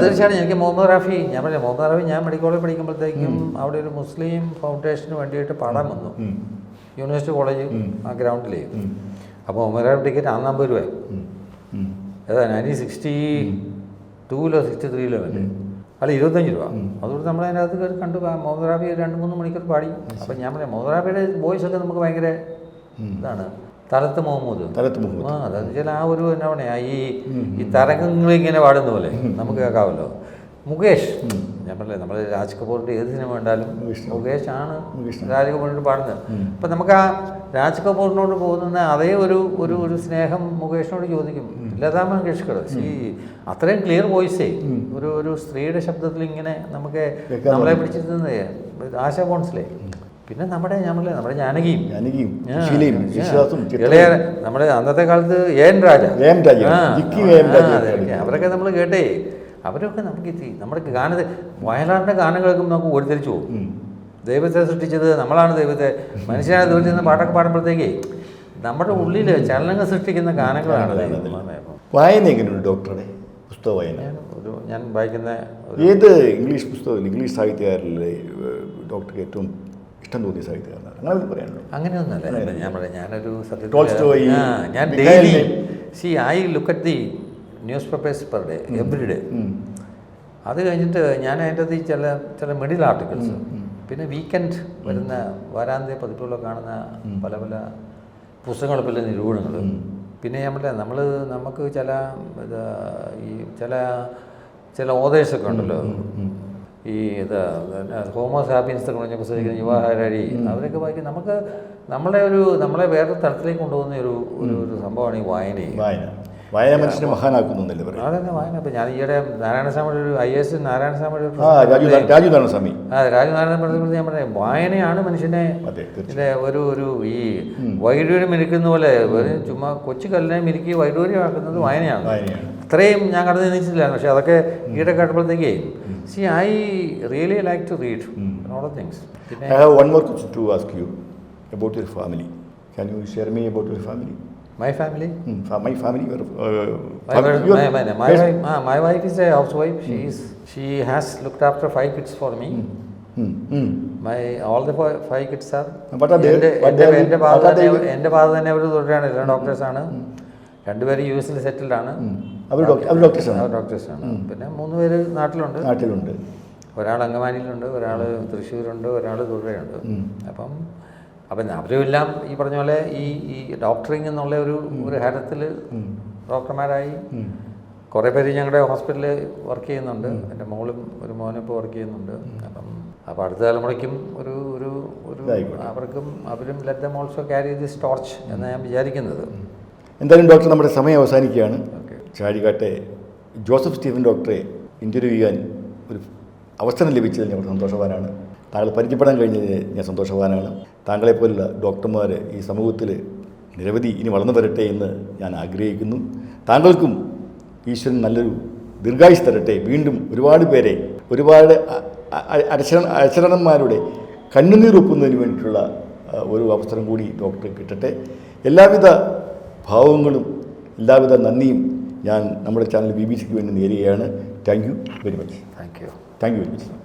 തീർച്ചയായിട്ടും എനിക്ക് മുഹമ്മദ് റാഫി ഞാൻ പറഞ്ഞു മുഹമ്മദ് റാഫി ഞാൻ മെഡിക്കൽ കോളേജ് പഠിക്കുമ്പോഴത്തേക്കും അവിടെ ഒരു മുസ്ലിം ഫൗണ്ടേഷന് വേണ്ടിയിട്ട് പാടാൻ വന്നു. യൂണിവേഴ്സിറ്റി കോളേജ് ആ ഗ്രൗണ്ടിൽ അപ്പോൾ മുഹമ്മദ് റാഫി ടിക്കറ്റ് ആ നമ്പർ രൂപ ഉം. ഉം. ഏതാ നയന്റീൻ സിക്സ്റ്റി ടൂലോ സിക്സ്റ്റി ത്രീയിലോ അല്ലേ? അല്ല ഇരുപത്തഞ്ച് രൂപ. അതുകൊണ്ട് നമ്മൾ അതിനകത്ത് കയറി കണ്ടു റാഫി രണ്ട് മൂന്ന് മണിക്കൂർ പാടി. അപ്പം ഞാൻ പറയാം റാഫിയുടെ വോയിസ് ഒക്കെ നമുക്ക് ഭയങ്കര ഇതാണ്. തലത്ത് മുഹമ്മദ്. തലത്ത് മുഹമ്മദ്. ആ അതെന്ന് വെച്ചാൽ ആ ഒരു എന്നാ പറയാ ഈ ഈ തരംഗങ്ങൾ ഇങ്ങനെ പാടുന്ന പോലെ നമുക്ക് കേൾക്കാമല്ലോ. മുകേഷ്. ഞാൻ പറഞ്ഞില്ലേ നമ്മൾ രാജ് കപൂറിന്റെ ഏത് സിനിമ കണ്ടാലും മുകേഷ്. ആണ്. രാജ് കപൂറിനോട് പാടുന്നത്. അപ്പം നമുക്ക് ആ രാജ് കപൂറിനോട് പോകുന്ന അതേ ഒരു ഒരു ഒരു സ്നേഹം മുകേഷിനോട് ചോദിക്കും. ലതാ മങ്കേഷ്കർ. ഈ അത്രയും ക്ലിയർ വോയിസേ ഒരു ഒരു സ്ത്രീയുടെ ശബ്ദത്തിൽ ഇങ്ങനെ നമുക്ക് നമ്മളെ പിടിച്ചിരുന്നത് ആശ ബോൺസിലെ പിന്നെ നമ്മുടെ ഞമ്മളെ നമ്മുടെ ജാനകിയും. ഇളയ നമ്മുടെ അന്നത്തെ കാലത്ത് എൻ രാജ. അവരൊക്കെ നമ്മൾ കേട്ടേ. അവരൊക്കെ നമുക്ക് എത്തി നമ്മുടെ ഗാനത്തെ വയലാറിന്റെ ഗാനം കേൾക്കുമ്പോൾ നമുക്ക് ഓടിത്തിരിച്ചു പോകും. ദൈവത്തെ സൃഷ്ടിച്ചത് നമ്മളാണ് ദൈവത്തെ. മനുഷ്യനാണ് ദൈവത്തിൽ നിന്ന് പാട്ടൊക്കെ പാടുമ്പോഴത്തേക്കേ നമ്മുടെ ഉള്ളിൽ ചലനങ്ങൾ സൃഷ്ടിക്കുന്ന ഗാനങ്ങളാണ്. വായന എങ്ങനെയുണ്ട് ഡോക്ടറുടെ പുസ്തക വായന. ഞാൻ ഒരു ഞാൻ വായിക്കുന്ന ഏത് ഇംഗ്ലീഷ് പുസ്തകം ഇംഗ്ലീഷ് സാഹിത്യകാരിൽ ഡോക്ടർക്ക് ഏറ്റവും ഇഷ്ടം തോന്നിയ സാഹിത്യകാരനാണ്? അങ്ങനെ പറയാനുള്ളൂ അങ്ങനെയൊന്നുമല്ല. ഞാൻ പറയാം. ഞാനൊരു സത്യം ഞാൻ daily see I look at the newspapers per day every day അത് കഴിഞ്ഞിട്ട് ഞാൻ അതിന്റെ അകത്ത് ചില ചില മിഡിൽ ആർട്ടിക്കിൾസ് പിന്നെ വീക്കെൻഡ് വരുന്ന വാരാന്ത്യ പതിപ്പുകളൊക്കെ കാണുന്ന പല പല പുസ്തകങ്ങൾ പല നിരൂപണങ്ങൾ. പിന്നെ നമ്മുടെ നമ്മൾ നമുക്ക് ചില ഇത് ഈ ചില ചില ഓതേഴ്സൊക്കെ ഉണ്ടല്ലോ. ഈ ഇത് ഹോമോ സാപ്പിയൻസ് ഒക്കെ പറഞ്ഞ പുസ്തകം യുവാഹാരി അവരൊക്കെ വായിക്കും നമുക്ക് നമ്മളെ ഒരു നമ്മളെ വേറെ തലത്തിലേക്ക് കൊണ്ടുപോകുന്ന ഒരു ഒരു ഒരു സംഭവമാണ് ഈ വായനയും. വായന. വായന മനുഷ്യനെ മഹാനാക്കുന്നു എന്നല്ലേ പറയാം അതന്നെ വായന. ഇപ്പം ഞാൻ ഈയിടെ നാരായണസ്വാമിയുടെ ഒരു ഐ എസ് നാരായണസ്വാമിയുടെ രാജു രാജു നാരായണസ്വാമി. ആ രാജനാരായണ പറഞ്ഞത് ഞാൻ പറയാം വായനയാണ് മനുഷ്യനെ അതെ ഒരു ഒരു ഈ വൈഡൂര്യം മിരിക്കുന്ന പോലെ ഒരു ചുമ്മാ കൊച്ചു കല്ലിനെ മിരിക്കി വൈഡൂര്യമാക്കുന്നത് വായനയാണ്. വായനയാണ്. അത്രയും ഞാൻ കടന്നു നിന്നിട്ടില്ലായിരുന്നു പക്ഷെ അതൊക്കെ ഈയിടെ കേട്ടപ്പോഴത്തേക്കേ see I really like to read all things പിന്നെ have one more to ask you ask you family your you share me share me family? My family? Hmm, fa- my family, your, uh, My, fam- your- my, my, my, yes. wife, ah, my wife is a housewife. She is she has looked after five kids for me. Hmm, hmm. My all the fi- five kids are. What are they? എന്റെ What എന്റെ they- എന്റെ what ഫാദർ are they? തന്നെ എന്റെ ഫാദർ തന്നെ അവർ തുടരാണ് എല്ലാം ഡോക്ടേഴ്സാണ് രണ്ടുപേരും യു എസിൽ സെറ്റിൽഡ് ആണ് Hmm. അവർ ഡോക്ടർ അവർ ഡോക്ടേഴ്സാണ് അവർ ഡോക്ടേഴ്സാണ് പിന്നെ മൂന്ന് പേര് നാട്ടിലുണ്ട് നാട്ടിലുണ്ട് ഒരാൾ അങ്കമാലിയിലുണ്ട് ഒരാൾ തൃശ്ശൂരുണ്ട് ഒരാൾ ദുർഗയുണ്ട് അപ്പം അപ്പം അവരുമെല്ലാം ഈ പറഞ്ഞ പോലെ ഈ ഈ ഡോക്ടറിങ് എന്നുള്ള ഒരു ഒരു ഹരത്തിൽ ഡോക്ടർമാരായി. കുറേ പേര് ഞങ്ങളുടെ ഹോസ്പിറ്റലിൽ വർക്ക് ചെയ്യുന്നുണ്ട്. എന്റെ മോളും ഒരു മോനും ഇപ്പോൾ വർക്ക് ചെയ്യുന്നുണ്ട്. അപ്പം അപ്പോൾ അടുത്ത തലമുറയ്ക്കും ഒരു ഒരു ഒരു അവർക്കും അവരും let them also carry this torch എന്ന് ഞാൻ വിചാരിക്കുന്നത്. എന്തായാലും ഡോക്ടർ നമ്മുടെ സമയം അവസാനിക്കുകയാണ്. ചാഴികാട്ടെ ജോസഫ് സ്റ്റീഫൻ ഡോക്ടറെ ഇന്റർവ്യൂ ചെയ്യാൻ ഒരു അവസരം ലഭിച്ചതിൽ ഞാൻ സന്തോഷവാനാണ്. താങ്കൾ പരിചയപ്പെടാൻ കഴിഞ്ഞതിൽ ഞാൻ സന്തോഷവാനാണ്. താങ്കളെപ്പോലുള്ള ഡോക്ടർമാർ ഈ സമൂഹത്തിൽ നിരവധി ഇനി വളർന്നു വരട്ടെ എന്ന് ഞാൻ ആഗ്രഹിക്കുന്നു. താങ്കൾക്കും ഈശ്വരൻ നല്ലൊരു ദീർഘായുസ് തരട്ടെ. വീണ്ടും ഒരുപാട് പേരെ ഒരുപാട് അ- അ- അരശര അരശരണന്മാരുടെ കണ്ണുനീർ ഒപ്പുന്നതിന് വേണ്ടിയിട്ടുള്ള ഒരു അവസരം കൂടി ഡോക്ടറെ കിട്ടട്ടെ. എല്ലാവിധ ഭാവങ്ങളും എല്ലാവിധ നന്ദിയും ഞാൻ നമ്മുടെ ചാനൽ ബി ബി സിക്ക് വേണ്ടി നേരുകയാണ്. Thank you very much thank you thank you very much